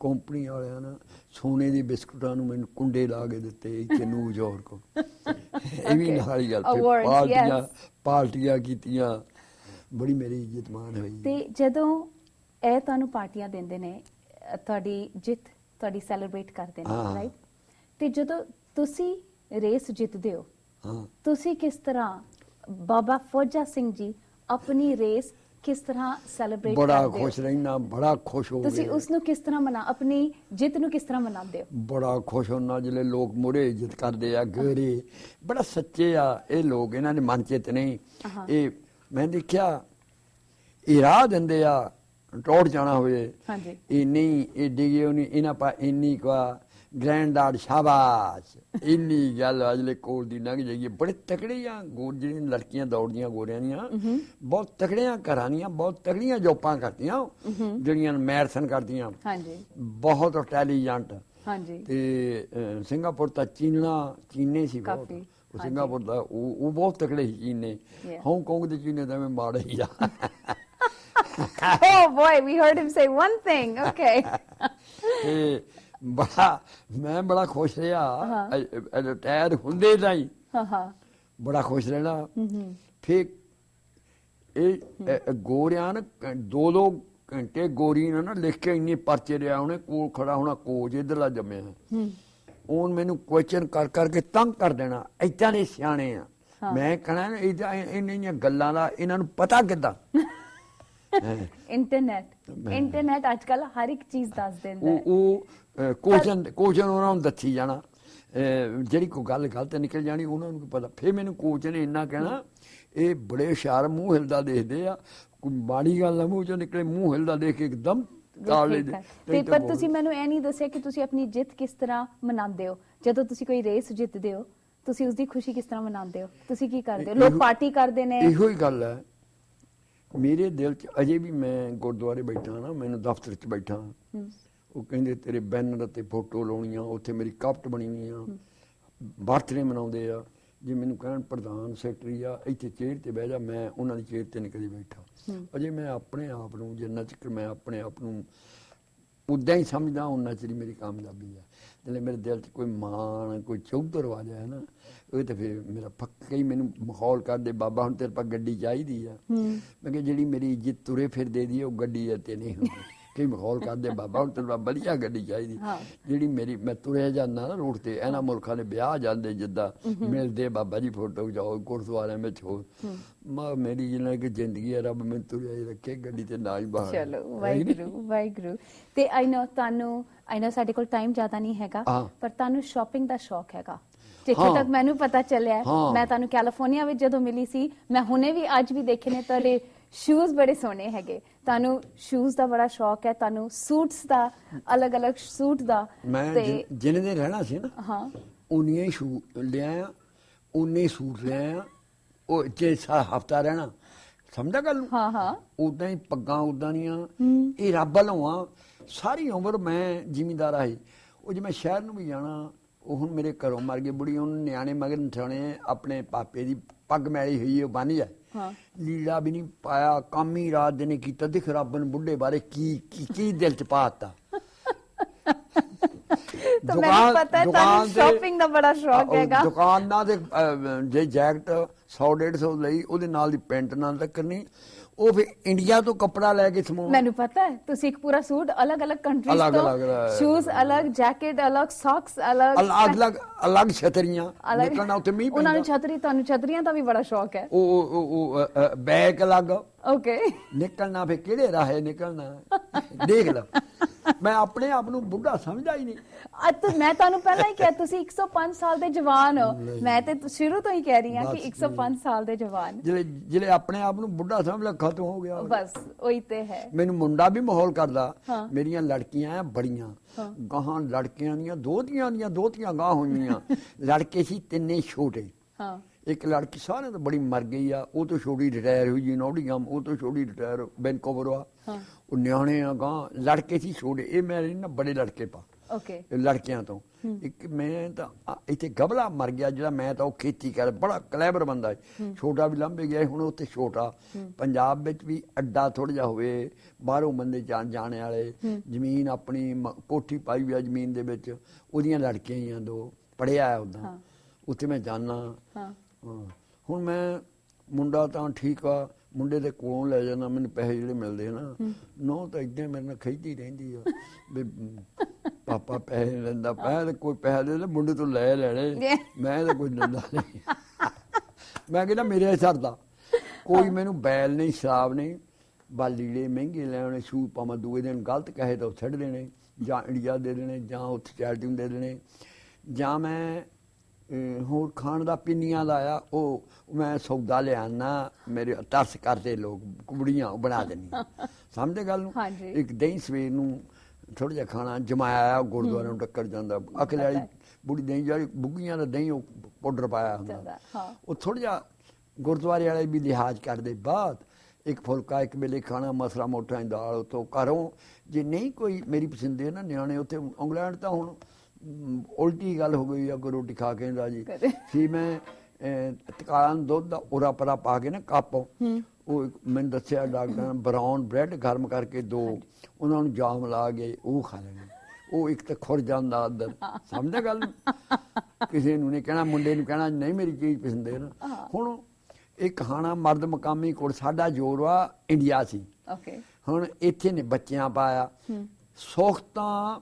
ਕੰਪਨੀ ਵਾਲਿਆਂ ਨੇ ਸੋਨੇ ਦੇ ਬਿਸਕੁਟਾਂ ਨੂੰ ਮੈਨੂੰ ਕੁੰਡੇ ਲਾ ਕੇ ਦਿੱਤੇ ਇੱਥੇ [LAUGHS] ਨਿਊਯਾਰਕ ਇਹ ਵੀ. ਨਾਲ ਹੀ ਗੱਲ ਪਾਰਟੀਆਂ. ਪਾਰਟੀਆਂ ਕੀਤੀਆਂ ਬੜੀ ਮੇਰੀ ਇੱਜ਼ਤ ਮਾਣ ਹੋਈ ਤੇ ਜਦੋਂ ਇਹ ਤੁਹਾਨੂੰ ਪਾਰਟੀਆਂ ਦਿੰਦੇ ਨੇ ਤੁਹਾਡੀ ਜਿੱਤ ਤੁਹਾਡੀ ਸੈਲੀਬ੍ਰੇਟ ਕਰਦੇ ਨੇ। ਰਾਈਟ ਤੇ ਜਦੋਂ ਤੁਸੀਂ ਰੇਸ ਜਿੱਤਦੇ ਹੋ। ਹਾਂ। ਤੁਸੀਂ ਕਿਸ ਤਰ੍ਹਾਂ ਬਾਬਾ ਫੌਜਾ ਸਿੰਘ ਜੀ ਆਪਣੀ ਰੇਸ ਕਿਸ ਤਰ੍ਹਾਂ ਸੈਲੀਬ੍ਰੇਟ ਬੜਾ ਕਰਦੇ ਹੋ? ਖੁਸ਼ ਰਹਿਣਾ ਬੜਾ ਖੁਸ਼ ਹੋ ਤੁਸੀਂ ਉਸ ਨੂੰ ਕਿਸ ਤਰ੍ਹਾਂ ਮਨਾ ਆਪਣੀ ਜਿੱਤ ਨੂੰ ਕਿਸ ਤਰ੍ਹਾਂ ਮਨਾਉਂਦੇ ਹੋ? ਬੜਾ ਖੁਸ਼ ਹੁੰਦਾ ਜਿਹੜੇ ਲੋਕ ਮੁਰੇ ਇੱਜ਼ਤ ਕਰਦੇ ਆ ਗਹਿਰੇ ਬੜਾ ਸੱਚੇ ਆ ਇਹ ਲੋਕ ਇਹਨਾਂ ਦੇ ਮਨ ਚਿੱਤ ਨਹੀਂ। ਇਹ ਮੈਂ ਦੇਖਿਆ ਇਹ ਰਾਹ ਦਿੰਦੇ ਆ ਟੋੜ ਜਾਣਾ ਹੋਵੇ। ਹਾਂਜੀ। ਇਹ ਨਹੀਂ ਇਹ ਡਿਗੇ ਨਹੀਂ ਇਹਨਾਂ ਪਾ ਇੰਨੀ ਕਾ ਗ੍ਰੈਂਡਾਡ ਸ਼ਾਬਾਸ਼। ਇੰਨੀ ਗੱਲ ਅਜਲੇ ਕੋਲ ਦੀ ਲੰਘ ਜਾਈਏ। ਬੜੇ ਤਕੜੇ ਆ ਗੋਰ ਜਿਹੜੀਆਂ ਲੜਕੀਆਂ ਦੌੜਦੀਆਂ ਗੋਰਿਆਂ ਦੀਆਂ ਬਹੁਤ ਤਕੜੀਆਂ ਘਰਾਂ ਦੀਆਂ ਬਹੁਤ ਤਕੜੀਆਂ ਜੋਪਾਂ ਕਰਦੀਆਂ ਜਿਹੜੀਆਂ ਮੈਰਥਨ ਕਰਦੀਆਂ। ਹਾਂਜੀ। ਬਹੁਤ ਇੰਟੈਲੀਜੈਂਟ। ਹਾਂਜੀ। ਤੇ ਸਿੰਗਾਪੁਰ ਤਾਂ ਚੀਨਣਾ ਚੀਨੇ ਸੀ ਬਹੁਤ। ਉਹ ਸਿੰਗਾਪੁਰ ਦਾ ਉਹ ਉਹ ਬਹੁਤ ਤਕੜੇ ਸੀ ਚੀਨੇ. ਹਾਂਗਕਾਂਗ ਦੇ ਚੀਨੇ ਤਾਂ ਮੈਂ ਮਾੜੇ ਹੀ ਆ। [LAUGHS] Oh boy we heard him say one thing. Okay. [LAUGHS] ਬੜਾ ਮੈਂ ਬੜਾ ਖੁਸ਼ ਰਿਹਾ। ਰਿਟਾਇਰ ਹੁੰਦੇ ਤਾਂ ਹੀ ਹਾਂ। ਹਾਂ ਬੜਾ ਖੁਸ਼ ਰਹਿਣਾ। ਫਿਰ ਇਹ ਗੋਰਿਆਂ ਨੇ ਦੋ ਦੋ ਘੰਟੇ ਗੋਰੀ ਨੇ ਨਾ ਲਿਖ ਕੇ ਇੰਨੇ ਪਰਚੇ ਰਿਆ ਉਹਨੇ ਕੋਲ ਖੜਾ ਹੋਣਾ ਕੋਚ ਇਧਰਲਾ ਜੰਮਿਆ। ਉਹਨ ਮੈਨੂੰ ਕੁਐਸਚਨ ਕਰ ਕਰਕੇ ਤੰਗ ਕਰ ਦੇਣਾ ਏਦਾਂ ਦੇ ਸਿਆਣੇ ਆ। ਮੈਂ ਕਹਣਾ ਇਦਾਂ ਇਹਨਾਂ ਗੱਲਾਂ ਦਾ ਇਹਨਾਂ ਨੂੰ ਪਤਾ ਕਿੱਦਾਂ। ਇੰਟਰਨੈਟ ਇੰਟਰਨੈਟ ਅੱਜਕੱਲ ਹਰ ਇੱਕ ਚੀਜ਼ ਦੱਸ ਦਿੰਦਾ ਉਹ ਕੋਚਨ ਕੋਚਨ ਉਹਨਾਂ ਨੂੰ ਦੱਸੀ ਜਾਣਾ। ਜਿਹੜੀ ਕੋਈ ਗੱਲ ਗਲਤ ਨਿਕਲ ਜਾਣੀ ਉਹਨਾਂ ਨੂੰ ਪਤਾ? ਫਿਰ ਮੈਨੂੰ ਕੋਚ ਨੇ ਇੰਨਾ ਕਹਿਣਾ ਇਹ ਬੜੇ ਹੁਸ਼ਿਆਰ ਮੂੰਹ ਹਿਲਦਾ ਦੇਖਦੇ ਆ। ਕੋਈ ਮਾੜੀ ਗੱਲ ਨਾ ਮੂੰਹ ਚੋਂ ਨਿਕਲੇ ਮੂੰਹ ਹਿਲਦਾ ਦੇਖ ਕੇ ਇੱਕਦਮ। ਤੇ ਪਰ ਤੁਸੀਂ ਮੈਨੂੰ ਇਹ ਨਹੀਂ ਦੱਸਿਆ ਕਿ ਤੁਸੀਂ ਆਪਣੀ ਜਿੱਤ ਕਿਸ ਤਰ੍ਹਾਂ ਮਨਾਉਂਦੇ ਹੋ? ਜਦੋਂ ਤੁਸੀਂ ਕੋਈ ਰੇਸ ਜਿੱਤਦੇ ਹੋ ਤੁਸੀਂ ਉਸ ਦੀ ਖੁਸ਼ੀ ਕਿਸ ਤਰ੍ਹਾਂ ਮਨਾਉਂਦੇ ਹੋ? ਤੁਸੀਂ ਕੀ ਕਰਦੇ ਹੋ? ਲੋਕ ਪਾਰਟੀ ਕਰਦੇ ਨੇ। ਇਹੋ ਹੀ ਗੱਲ ਹੈ। ਮੇਰੇ ਦਿਲ 'ਚ ਅਜੇ ਵੀ ਮੈਂ ਗੁਰਦੁਆਰੇ ਬੈਠਾ ਨਾ ਮੈਨੂੰ ਦਫ਼ਤਰ 'ਚ ਬੈਠਾ। ਉਹ ਕਹਿੰਦੇ ਤੇਰੇ ਬੈਨਰ ਤੇ ਫੋਟੋ ਲਾਉਣੀਆਂ ਉੱਥੇ ਮੇਰੀ ਕਾਪਟ ਬਣੀ ਹੋਈ ਆ ਬਰਥਡੇ ਮਨਾਉਂਦੇ ਆ। ਜੇ ਮੈਨੂੰ ਕਹਿਣ ਪ੍ਰਧਾਨ ਸੈਕਟਰੀ ਆ ਇੱਥੇ ਚੇਅਰ ਤੇ ਬਹਿ ਜਾ ਮੈਂ ਉਹਨਾਂ ਦੀ ਚੇਅਰ ਤੇ ਨਹੀਂ ਕਦੀ ਬੈਠਾ ਅਜੇ ਮੈਂ ਆਪਣੇ ਆਪ ਨੂੰ ਜਿੰਨਾ ਚਿਰ ਮੈਂ ਆਪਣੇ ਆਪ ਨੂੰ ਉਦਾਂ ਹੀ ਸਮਝਦਾ ਉਹਨਾਂ ਚਿਰ ਮੇਰੀ ਕਾਮਯਾਬੀ ਆ। ਜਿਹੜੇ ਮੇਰੇ ਦਿਲ 'ਚ ਕੋਈ ਮਾਣ ਕੋਈ ਚੌਧਰ ਆ ਜਾਏ ਨਾ ਉਹ ਤੇ ਫਿਰ ਮੇਰਾ ਪੱਕਾ ਹੀ ਮੈਨੂੰ ਮਾਹੌਲ ਕਰਦੇ ਬਾਬਾ ਹੁਣ ਤੇਰੇ ਪਾ ਗੱਡੀ ਚਾਹੀਦੀ ਆ। ਮੈਂ ਕਿਹਾ ਜਿਹੜੀ ਮੇਰੀ ਇੱਜ਼ਤ ਤੁਰੇ ਫਿਰਦੇ ਦੀ ਆ, ਉਹ ਗੱਡੀ ਆ ਤੇ ਨਹੀਂ ਹੁੰਦੀ। ਕਈ ਮਾਹੌਲ ਕਰਦੇ ਬਾਬਾ ਹੁਣ ਪਾ ਵਧੀਆ ਗੱਡੀ ਚਾਹੀਦੀ। ਜਿਹੜੀ ਮੇਰੀ ਮੈਂ ਤੁਰਿਆ ਜਾਂਦਾ ਨਾ ਰੋਡ ਤੇ ਇਹਨਾਂ ਮੁਲਕਾਂ ਦੇ ਵਿਆਹ ਜਾਂਦੇ ਜਿੱਦਾਂ ਮਿਲਦੇ ਬਾਬਾ ਜੀ ਫੋਟੋ ਜਾਓ ਗੁਰਦੁਆਰਿਆਂ ਵਿੱਚ ਹੋ। ਮਾ ਮੇਰੀ ਜਿਹਨਾਂ ਕਿ ਜ਼ਿੰਦਗੀ ਹੈ ਰੱਬ ਮੈਨੂੰ ਤੁਰਿਆ ਹੀ ਰੱਖੇ ਗੱਡੀ ਤੇ ਨਾ ਹੀ ਬਾਹਰ ਚਲੋ ਵਾਹਿਗੁਰੂ ਵਾਹਿਗੁਰੂ। ਤੇ ਆਈ ਨੋ ਤੁਹਾਨੂੰ ਆਈ ਨੋ ਸਾਡੇ ਕੋਲ ਟਾਈਮ ਜ਼ਿਆਦਾ ਨਹੀਂ ਹੈਗਾ। ਪਰ ਤੁਹਾਨੂੰ ਸ਼ਾਪਿੰਗ ਦਾ ਸ਼ੌਕ ਹੈਗਾ। ਜਿੱਥੇ। ਤੱਕ ਮੈਨੂੰ ਪਤਾ ਚੱਲਿਆ। ਮੈਂ ਤੁਹਾਨੂੰ ਕੈਲੀਫੋਰਨੀਆ ਵਿੱਚ ਜਦੋਂ ਮਿਲੀ ਸੀ ਮੈਂ ਹੁਣੇ ਵੀ ਅੱਜ ਵੀ ਦੇਖੇ ਨੇ ਤੁਹਾਡੇ ਸ਼ੂਜ਼ ਬੜੇ ਸੋਹਣੇ ਹੈਗੇ। ਤੁਹਾਨੂੰ ਸ਼ੂਜ਼ ਦਾ ਬੜਾ ਸ਼ੌਕ ਹੈ ਤੁਹਾਨੂੰ ਸੂਟਸ ਦਾ ਅਲੱਗ-ਅਲੱਗ ਸੂਟ ਦਾ ਮੈਂ ਜਿ- ਜਿਹਨੇ ਦੇ ਰਹਿਣਾ ਸੀ ਨਾ ਹਾਂ। ਉਨੀਆਂ ਹੀ ਸ਼ੂ ਲਿਆਇਆ ਉਨੇ ਸੂਟ ਲਿਆਇਆ ਉਹ ਜੇ ਸਾ ਹਫਤਾ ਰਹਿਣਾ। ਸਮਝਦਾ ਗੱਲ ਨੂੰ? ਹਾਂ ਹਾਂ। ਉਦਾਂ ਹੀ ਪੱਗਾਂ ਉਦਾਂ ਦੀਆਂ। ਇਹ ਰੱਬ ਲਵਾਂ ਸਾਰੀ ਉਮਰ ਮੈਂ ਜ਼ਿਮੀਂਦਾਰ ਆਈ ਉਹ ਜੇ ਮੈਂ ਸ਼ਹਿਰ ਨੂੰ ਵੀ ਜਾਣਾ ਉਹ ਹੁਣ ਮੇਰੇ ਘਰੋਂ ਮਰ ਗਏ ਬੁੜੀ ਉਹਨੂੰ ਨਿਆਣੇ ਮਗਰ ਨਠਾਣੇ ਆਪਣੇ ਪਾਪੇ ਦੀ ਪੱਗ ਮੈਲੀ ਹੋਈ ਉਹ ਬੰਨ ਜਾ ਹਾਂ। ਲੀੜਾ ਵੀ ਨਹੀਂ ਪਾਇਆ ਕੰਮ ਹੀ ਰਾਤ ਦਿਨੇ ਕੀਤਾ। ਦਿਖ ਰੱਬ ਨੇ ਬੁੱਢੇ ਬਾਰੇ ਕੀ ਕੀ ਕੀ ਦਿਲ ਚ ਪਾਤਾ। [LAUGHS] ਤਾਂ ਮੈਨੂੰ ਪਤਾ ਹੈ ਤੁਹਾਨੂੰ ਸ਼ਾਪਿੰਗ ਦਾ ਬੜਾ ਸ਼ੌਕ ਹੈਗਾ। ਦੁਕਾਨਾਂ ਦੇ ਜੇ ਜੈਕਟ 100 150 ਲਈ ਉਹਦੇ ਨਾਲ ਦੀ ਪੈਂਟ ਨਾਲ ਟੱਕਰਨੀ ਉਹ ਫਿਰ ਇੰਡੀਆ ਤੋਂ ਕੱਪੜਾ ਲੈ ਕੇ ਸਮਾਉਣਾ। ਮੈਨੂੰ ਪਤਾ ਹੈ ਤੁਸੀਂ ਇੱਕ ਪੂਰਾ ਸੂਟ ਅਲੱਗ-ਅਲੱਗ ਕੰਟਰੀਜ਼ ਤੋਂ। ਸ਼ੂਜ਼ ਅਲੱਗ ਜੈਕਟ ਅਲੱਗ ਸੌਕਸ ਅਲੱਗ। ਅਲੱਗ ਅਲੱਗ ਅਲੱਗ। ਛਤਰੀਆਂ ਨਿਕਲਣਾ ਉੱਥੇ ਮੀਂਹ ਉਹਨਾਂ ਨੂੰ ਛਤਰੀ ਤੁਹਾਨੂੰ ਛਤਰੀਆਂ ਦਾ ਵੀ ਬੜਾ ਸ਼ੌਕ ਹੈ। ਉਹ ਉਹ- ਬੈਗ ਅਲੱਗ। ਓਕੇ ਨਿਕਲਣਾ ਫੇ ਕਿਹੜੇ ਰਾਹੇ ਨਿਕਲਣਾ? ਦੇਖ ਲੈ। ਮੈਂ ਆਪਣੇ ਆਪ ਨੂੰ ਬੁੱਢਾ ਸਮਝਦਾ ਹੀ ਨਹੀਂ। ਅੱਜ ਮੈਂ ਤੁਹਾਨੂੰ ਪਹਿਲਾਂ ਹੀ ਕਿਹਾ ਤੁਸੀਂ 105 ਸਾਲ ਦੇ ਜਵਾਨ ਹੋ। ਮੈਂ ਤੇ ਸ਼ੁਰੂ ਤੋਂ ਹੀ ਕਹਿ ਰਹੀ ਹਾਂ ਕਿ ਬਸ 105 ਸਾਲ ਦੇ ਜਵਾਨ। ਜਿਹੜੇ ਜਿਹੜੇ ਆਪਣੇ ਆਪ ਨੂੰ ਬੁੱਢਾ ਸਮਝ ਲੈ ਖਤਮ ਹੋ ਗਿਆ। ਬਸ ਉਹੀ ਤੇ ਹੈ। ਮੈਨੂੰ ਮੁੰਡਾ ਵੀ ਮਾਹੌਲ ਕਰਦਾ। ਮੇਰੀਆਂ ਲੜਕੀਆਂ ਆ ਬੜੀਆਂ। ਗਾਹਾਂ ਲੜਕੀਆਂ ਦੀਆਂ ਦੋਤੀਆਂ ਦੀਆਂ ਦੋਤੀਆਂ ਗਾਹ ਹੋਈਆਂ। [LAUGHS] ਲੜਕੇ ਸੀ ਤਿੰਨੇ ਛੋਟੇ। ਹਾਂ। ਇੱਕ ਲੜਕੀ ਸਾਰਿਆਂ ਤੋਂ ਬੜੀ ਮਰ ਗਈ ਆ ਉਹ ਤੋਂ ਛੋਟੀ ਰਿਟਾਇਰ ਹੋਈ ਜੀ ਨੌੜੀਗਮ ਉਹ ਤੋਂ ਛੋਟੀ ਰਿਟਾਇਰ ਬੈਂਕੋਵਰ ਆ। ਹਾਂ। ਉਹ ਨਿਆਣੇ ਆ ਗਾਂ ਲੜਕੇ ਸੀ ਛੋਟੇ ਇਹ ਮੇਰੇ ਨਾ ਬੜੇ ਲੜਕੇ ਪਾ। ਓਕੇ ਲੜਕਿਆਂ ਤੋਂ। ਇੱਕ ਮੈਂ ਤਾਂ ਆ- ਇੱਥੇ ਗਬਲਾ ਮਰ ਗਿਆ ਜਿਹੜਾ ਮੈਂ ਤਾਂ ਉਹ ਖੇਤੀ ਕਰ ਬੜਾ ਕਲੈਬਰ ਬੰਦਾ ਹੈ। ਛੋਟਾ ਵੀ ਲੰਬੇ ਗਿਆ ਹੁਣ ਉੱਥੇ ਛੋਟਾ। ਪੰਜਾਬ ਵਿੱਚ ਵੀ ਅੱਡਾ ਥੋੜਾ ਜਿਹਾ ਹੋਵੇ ਬਾਹਰੋਂ ਬੰਦੇ ਜਾਣ ਜਾਣੇ ਵਾਲੇ ਜ਼ਮੀਨ ਆਪਣੀ ਮ- ਕੋਠੀ ਪਾਈ ਹੋਈ ਆ ਜ਼ਮੀਨ ਦੇ ਵਿੱਚ ਉਹਦੀਆਂ ਲੜਕੀਆਂ ਹੀ ਆ ਦੋ ਪੜਿਆ ਹੈ ਉਦਾਂ। ਉੱਥੇ ਮੈਂ ਜਾਣਾ। ਹੁਣ ਮੈਂ ਮੁੰਡਾ ਤਾਂ ਠੀਕ ਆ ਮੁੰਡੇ ਦੇ ਕੋਲੋਂ ਲੈ ਜਾਣਾ ਮੈਨੂੰ ਪੈਸੇ ਜਿਹੜੇ ਮਿਲਦੇ ਨਾ ਨੋ ਤਾਂ ਇਦਾਂ ਮੇਰੇ ਨਾਲ ਖਿੱਚਦੀ ਰਹਿੰਦੀ ਆ ਵੀ ਪਾਪਾ ਪੈਸੇ ਲੈਂਦਾ ਪੈਸੇ ਕੋਈ ਪੈਸੇ ਦੇ ਦੇ ਮੁੰਡੇ ਤੋਂ ਲੈ ਲੈਣੇ. ਮੈਂ ਤਾਂ ਕੋਈ ਦਿੰਦਾ ਨਹੀਂ ਮੈਂ ਕਹਿੰਦਾ ਮੇਰੇ ਸਰਦਾ। ਕੋਈ ਮੈਨੂੰ ਬੈਲ ਨਹੀਂ ਸ਼ਰਾਬ ਨਹੀਂ ਬਾ ਲੀੜੇ ਮਹਿੰਗੇ ਲੈਣੇ ਸ਼ੂ ਪਾਵਾਂ ਦੂਏ ਦਿਨ ਗਲਤ ਕਹੇ ਤਾਂ ਛੱਡ ਦੇਣੇ ਜਾਂ ਇੰਡੀਆ ਦੇ ਦੇਣੇ ਜਾਂ ਉੱਥੇ ਚੈਰਿਟੀ ਨੂੰ ਦੇ ਦੇਣੇ ਜਾਂ ਮੈਂ ਹੋਰ ਖਾਣ ਦਾ ਪਿੰਨੀਆਂ ਦਾ ਆ ਉਹ ਮੈਂ ਸੌਦਾ ਲਿਆਣਾ ਮੇਰੇ ਤਰਸ ਕਰਦੇ ਲੋਕ ਉਹ ਬਣਾ ਦਿੰਦੀਆਂ। [LAUGHS] ਸਮਝਦੇ ਗੱਲ ਨੂੰ। ਇੱਕ ਦਹੀਂ ਸਵੇਰ ਨੂੰ ਥੋੜਾ ਜਿਹਾ ਖਾਣਾ ਜਮਾਇਆ ਗੁਰਦੁਆਰੇ ਨੂੰ ਟੱਕਰ ਜਾਂਦਾ। ਅਕਲੇ ਵਾਲੀ ਬੁੜੀ ਦਹੀਂ ਜਿਹੜੀ ਬੁੱਗੀਆਂ ਦਾ ਦਹੀਂ ਉਹ ਪਾਊਡਰ ਪਾਇਆ ਹੁੰਦਾ। ਹਾਂ। ਉਹ ਥੋੜਾ ਜਿਹਾ ਗੁਰਦੁਆਰੇ ਵਾਲੇ ਵੀ ਲਿਹਾਜ਼ ਕਰਦੇ। ਬਾਅਦ ਇੱਕ ਫੁਲਕਾ ਇੱਕ ਵੇਲੇ ਖਾਣਾ ਮਸਲਾ ਮੋਟਾ ਦਾਲ ਉਤੋਂ ਘਰੋਂ। ਜੇ ਨਹੀਂ ਕੋਈ ਮੇਰੀ ਪਸੰਦੇ ਨਾ ਨਿਆਣੇ ਉੱਥੇ ਇੰਗਲੈਂਡ ਤਾਂ ਹੁਣ ਉਲਟੀ ਗੱਲ ਹੋ ਗਈ ਆ ਕੋਈ ਰੋਟੀ ਖਾ ਕੇ ਦਾ ਜੀ। ਸੀ ਮੈਂ ਤਕਾਲਾਂ ਦੁੱਧ ਦਾ ਉਰਾ ਪਰਾ ਪਾ ਕੇ ਨਾ ਕੱਪ। ਉਹ ਮੈਨੂੰ ਦੱਸਿਆ ਡਾਕਟਰ ਨੇ ਬਰਾਊਨ ਬ੍ਰੈਡ ਗਰਮ ਕਰਕੇ ਦੋ। ਉਹਨਾਂ ਨੂੰ ਜਾਮ ਲਾ ਕੇ ਉਹ ਖਾ ਲੈਣੇ ਉਹ ਇੱਕ ਤਾਂ ਖੁਰ ਜਾਂਦਾ ਅੰਦਰ। ਸਮਝਿਆ ਗੱਲ ਨੂੰ? ਕਿਸੇ ਨੂੰ ਨਹੀਂ ਕਹਿਣਾ ਮੁੰਡੇ ਨੂੰ ਕਹਿਣਾ ਨਹੀਂ ਮੇਰੀ ਚੀਜ਼ ਪਸੰਦ ਹੈ ਨਾ। ਹੁਣ ਇਹ ਖਾਣਾ ਮਰਦ ਮਕਾਮੀ ਕੋਲ ਸਾਡਾ ਜੋਰ ਆ ਇੰਡੀਆ ਸੀ। ਓਕੇ। ਹੁਣ ਇੱਥੇ ਨੇ ਬੱਚਿਆਂ ਪਾਇਆ। ਸੁੱਖ ਤਾਂ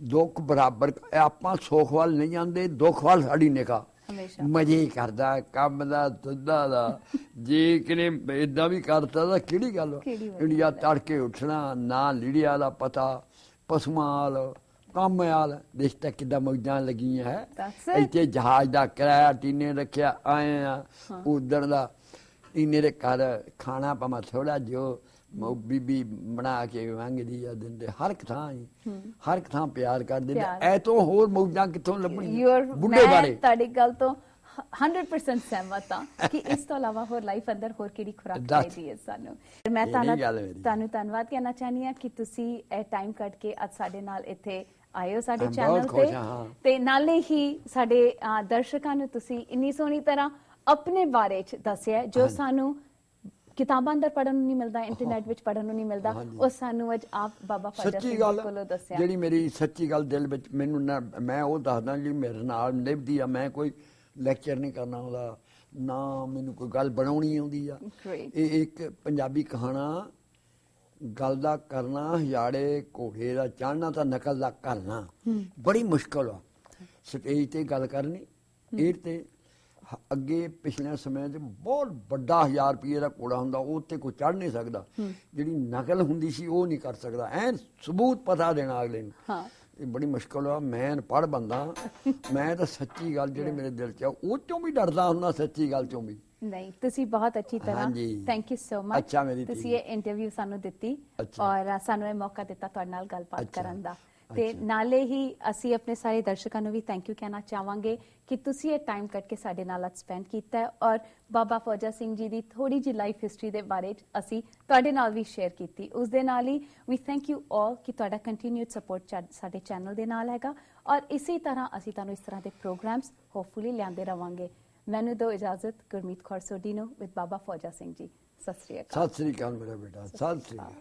ਦੁੱਖ ਬਰਾਬਰ ਆਪਾਂ ਸੁੱਖ ਵੱਲ ਨਹੀਂ ਜਾਂਦੇ ਦੁੱਖ ਵੱਲ ਸਾਡੀ ਨਿਗਾਹ। ਹਮੇਸ਼ਾ। ਮਜ਼ੇ ਕਰਦਾ ਕੰਮ ਦਾ ਦੁੱਧਾ ਦਾ। ਜੇ ਕਿਨੇ ਇਦਾਂ ਵੀ ਕਰਤਾ ਤਾਂ ਕਿਹੜੀ ਗੱਲ? ਇੰਡੀਆ ਤੜਕੇ ਉੱਠਣਾ ਨਾ ਲੀੜਿਆ ਦਾ ਪਤਾ ਪਸ਼ਮਾਲ ਕੰਮ ਆਲ ਦੇਖ ਤੱਕ ਕਿੱਦਾਂ ਮੌਜਾਂ ਲੱਗੀਆਂ ਹੈ. ਇੱਥੇ ਜਹਾਜ਼ ਦਾ ਕਿਰਾਇਆ ਟੀਨੇ ਰੱਖਿਆ ਆਏ ਆ। ਉਧਰ ਦਾ ਟੀਨੇ ਦੇ ਘਰ ਖਾਣਾ ਪਮਾ ਥੋੜਾ ਜੋ ਮੋ ਬੀਬੀ ਬਣਾ ਕੇ ਮੰਗਦੀ ਆ ਦਿੰਦੇ ਹਰ ਇੱਕ ਥਾਂ ਹੀ। ਹਰ ਇੱਕ ਥਾਂ ਪਿਆਰ ਕਰਦੇ ਨੇ ਪਿਆਰ। ਐ ਤੋਂ ਹੋਰ ਮੌਜਾਂ ਕਿੱਥੋਂ ਲੱਭਣੀਆਂ? ਬੁੱਢੇ ਬਾਰੇ। ਤੁਹਾਡੀ ਗੱਲ ਤੋਂ 100% ਸਹਿਮਤ ਹਾਂ ਕਿ ਇਸ ਤੋਂ ਇਲਾਵਾ ਹੋਰ ਲਾਈਫ ਅੰਦਰ ਹੋਰ ਕਿਹੜੀ ਖੁਰਾਕ ਚਾਹੀਦੀ ਹੈ ਸਾਨੂੰ? ਮੈਂ ਤੁਹਾਨੂੰ ਧੰਨਵਾਦ ਕਹਿਣਾ ਚਾਹਨੀ ਹਾਂ ਕਿ ਤੁਸੀਂ ਇਹ ਟਾਈਮ ਕੱਢ ਕੇ ਅੱਜ ਸਾਡੇ ਨਾਲ ਇੱਥੇ ਆਏ ਹੋ ਸਾਡੇ ਚੈਨਲ ਤੇ। ਤੇ ਨਾਲੇ ਹੀ ਸਾਡੇ ਦਰਸ਼ਕਾਂ ਨੂੰ ਤੁਸੀਂ ਇੰਨੀ ਸੋਹਣੀ ਤਰ੍ਹਾਂ ਆਪਣੇ ਬਾਰੇ ਚ ਦੱਸਿਆ ਜੋ। ਸਾਨੂੰ ਕਿਤਾਬਾਂ ਅੰਦਰ ਪੜਨ ਨੂੰ ਨਹੀਂ ਮਿਲਦਾ ਇੰਟਰਨੈਟ ਵਿੱਚ ਪੜਨ ਨੂੰ ਨਹੀਂ ਮਿਲਦਾ। ਉਹ ਸਾਨੂੰ ਅੱਜ ਆਪ ਬਾਬਾ ਫਾਜ਼ਲ ਸਿੰਘ ਕੋਲੋਂ ਦੱਸਿਆ। ਜਿਹੜੀ ਮੇਰੀ ਸੱਚੀ ਗੱਲ ਦਿਲ ਵਿੱਚ ਮੈਨੂੰ ਨਾ ਮੈਂ ਉਹ ਦੱਸਦਾ ਜੀ ਮੇਰੇ ਨਾਲ ਨਿਭਦੀ ਆ ਮੈਂ ਕੋਈ ਲੈਕਚਰ ਨਹੀਂ ਕਰਨਾ ਉਹਦਾ ਨਾ ਮੈਨੂੰ ਕੋਈ ਗੱਲ ਬਣਾਉਣੀ ਆਉਂਦੀ ਆ. ਇਹ ਇੱਕ ਪੰਜਾਬੀ ਕਹਾਣਾ ਗੱਲ ਦਾ ਕਰਨਾ ਹਜ਼ਾੜੇ ਘੋੜੇ ਦਾ ਚਾੜਨਾ ਤਾਂ ਨਕਲ ਦਾ ਕਰਨਾ। ਬੜੀ ਮੁਸ਼ਕਲ ਆ। ਸਟੇਜ ਤੇ ਗੱਲ ਕਰਨੀ ਇਹ ਤੇ ਅੱਗੇ ਪਿਛਲੇ ਸਮੇਂ 'ਚ ਬਹੁਤ ਵੱਡਾ 1000 ਰੁਪਏ ਦਾ ਕੋੜਾ ਹੁੰਦਾ ਉਹ ਉੱਤੇ ਕੋਈ ਚੜ ਨਹੀਂ ਸਕਦਾ ਜਿਹੜੀ ਨਕਲ ਹੁੰਦੀ ਸੀ ਉਹ ਨਹੀਂ ਕਰ ਸਕਦਾ ਐਨ ਸਬੂਤ ਪਤਾ ਦੇਣਾ ਅਗਲੇ ਨੂੰ ਹਾਂ ਇਹ ਬੜੀ ਮੁਸ਼ਕਲ ਆ ਮੈਂ ਪੜ ਬੰਦਾ ਮੈਂ ਤਾਂ ਸੱਚੀ ਗੱਲ ਜਿਹੜੇ ਮੇਰੇ ਦਿਲ 'ਚ ਆ ਉਹ ਚੋਂ ਵੀ ਡਰਦਾ ਹੁੰਦਾ ਸੱਚੀ ਗੱਲ ਚੋਂ ਵੀ ਨਹੀਂ ਤੁਸੀਂ ਬਹੁਤ ਅੱਛੀ ਤਰ੍ਹਾਂ। ਥੈਂਕ ਯੂ ਸੋ ਮਚ ਤੁਸੀਂ। ਇਹ ਇੰਟਰਵਿਊ ਸਾਨੂੰ ਦਿੱਤੀ। ਔਰ ਸਾਨੂੰ ਇਹ ਮੌਕਾ ਦਿੱਤਾ ਤੁਹਾਡੇ ਨਾਲ ਗੱਲਬਾਤ। ਕਰਨ ਦਾ ਤੇ। ਨਾਲੇ ਹੀ ਅਸੀਂ ਆਪਣੇ ਸਾਰੇ ਦਰਸ਼ਕਾਂ ਨੂੰ ਵੀ ਥੈਂਕ ਯੂ ਕਹਿਣਾ ਚਾਹਾਂਗੇ ਕਿ ਤੁਸੀਂ ਇਹ ਟਾਈਮ ਕੱਢ ਕੇ ਸਾਡੇ ਨਾਲ ਅੱਜ ਸਪੈਂਡ ਕੀਤਾ ਹੈ ਔਰ ਬਾਬਾ ਫੌਜਾ ਸਿੰਘ ਜੀ ਦੀ ਥੋੜੀ ਜਿਹੀ ਲਾਈਫ ਹਿਸਟਰੀ ਦੇ ਬਾਰੇ ਅਸੀਂ ਤੁਹਾਡੇ ਨਾਲ ਵੀ ਸ਼ੇਅਰ ਕੀਤੀ। ਉਸ ਦੇ ਨਾਲ ਹੀ ਵੀ ਥੈਂਕ ਯੂ ਆਲ ਕਿ ਤੁਹਾਡਾ ਕੰਟੀਨਿਊਡ ਸਪੋਰਟ ਸਾਡੇ ਚੈਨਲ ਦੇ ਨਾਲ ਹੈਗਾ ਔਰ ਇਸੇ ਤਰ੍ਹਾਂ ਅਸੀਂ ਤੁਹਾਨੂੰ ਇਸ ਤਰ੍ਹਾਂ ਦੇ ਪ੍ਰੋਗਰਾਮਸ ਹੋਪਫੁਲੀ ਲਿਆਂਦੇ ਰਵਾਂਗੇ। ਮੈਨੂੰ ਦਿਓ ਇਜਾਜ਼ਤ ਗੁਰਮੀਤ ਖੌਰ ਨੂੰ ਵਿਦ ਬਾਬਾ ਫੌਜਾ ਸਿੰਘ ਜੀ। ਸਤਿ ਸ੍ਰੀ ਅਕਾਲ। ਸਤਿ ਸ੍ਰੀ ਅਕਾਲ ਮੇਰਾ ਬੇਟਾ ਸਤਿ ਸ੍ਰੀ ਅਕਾਲ।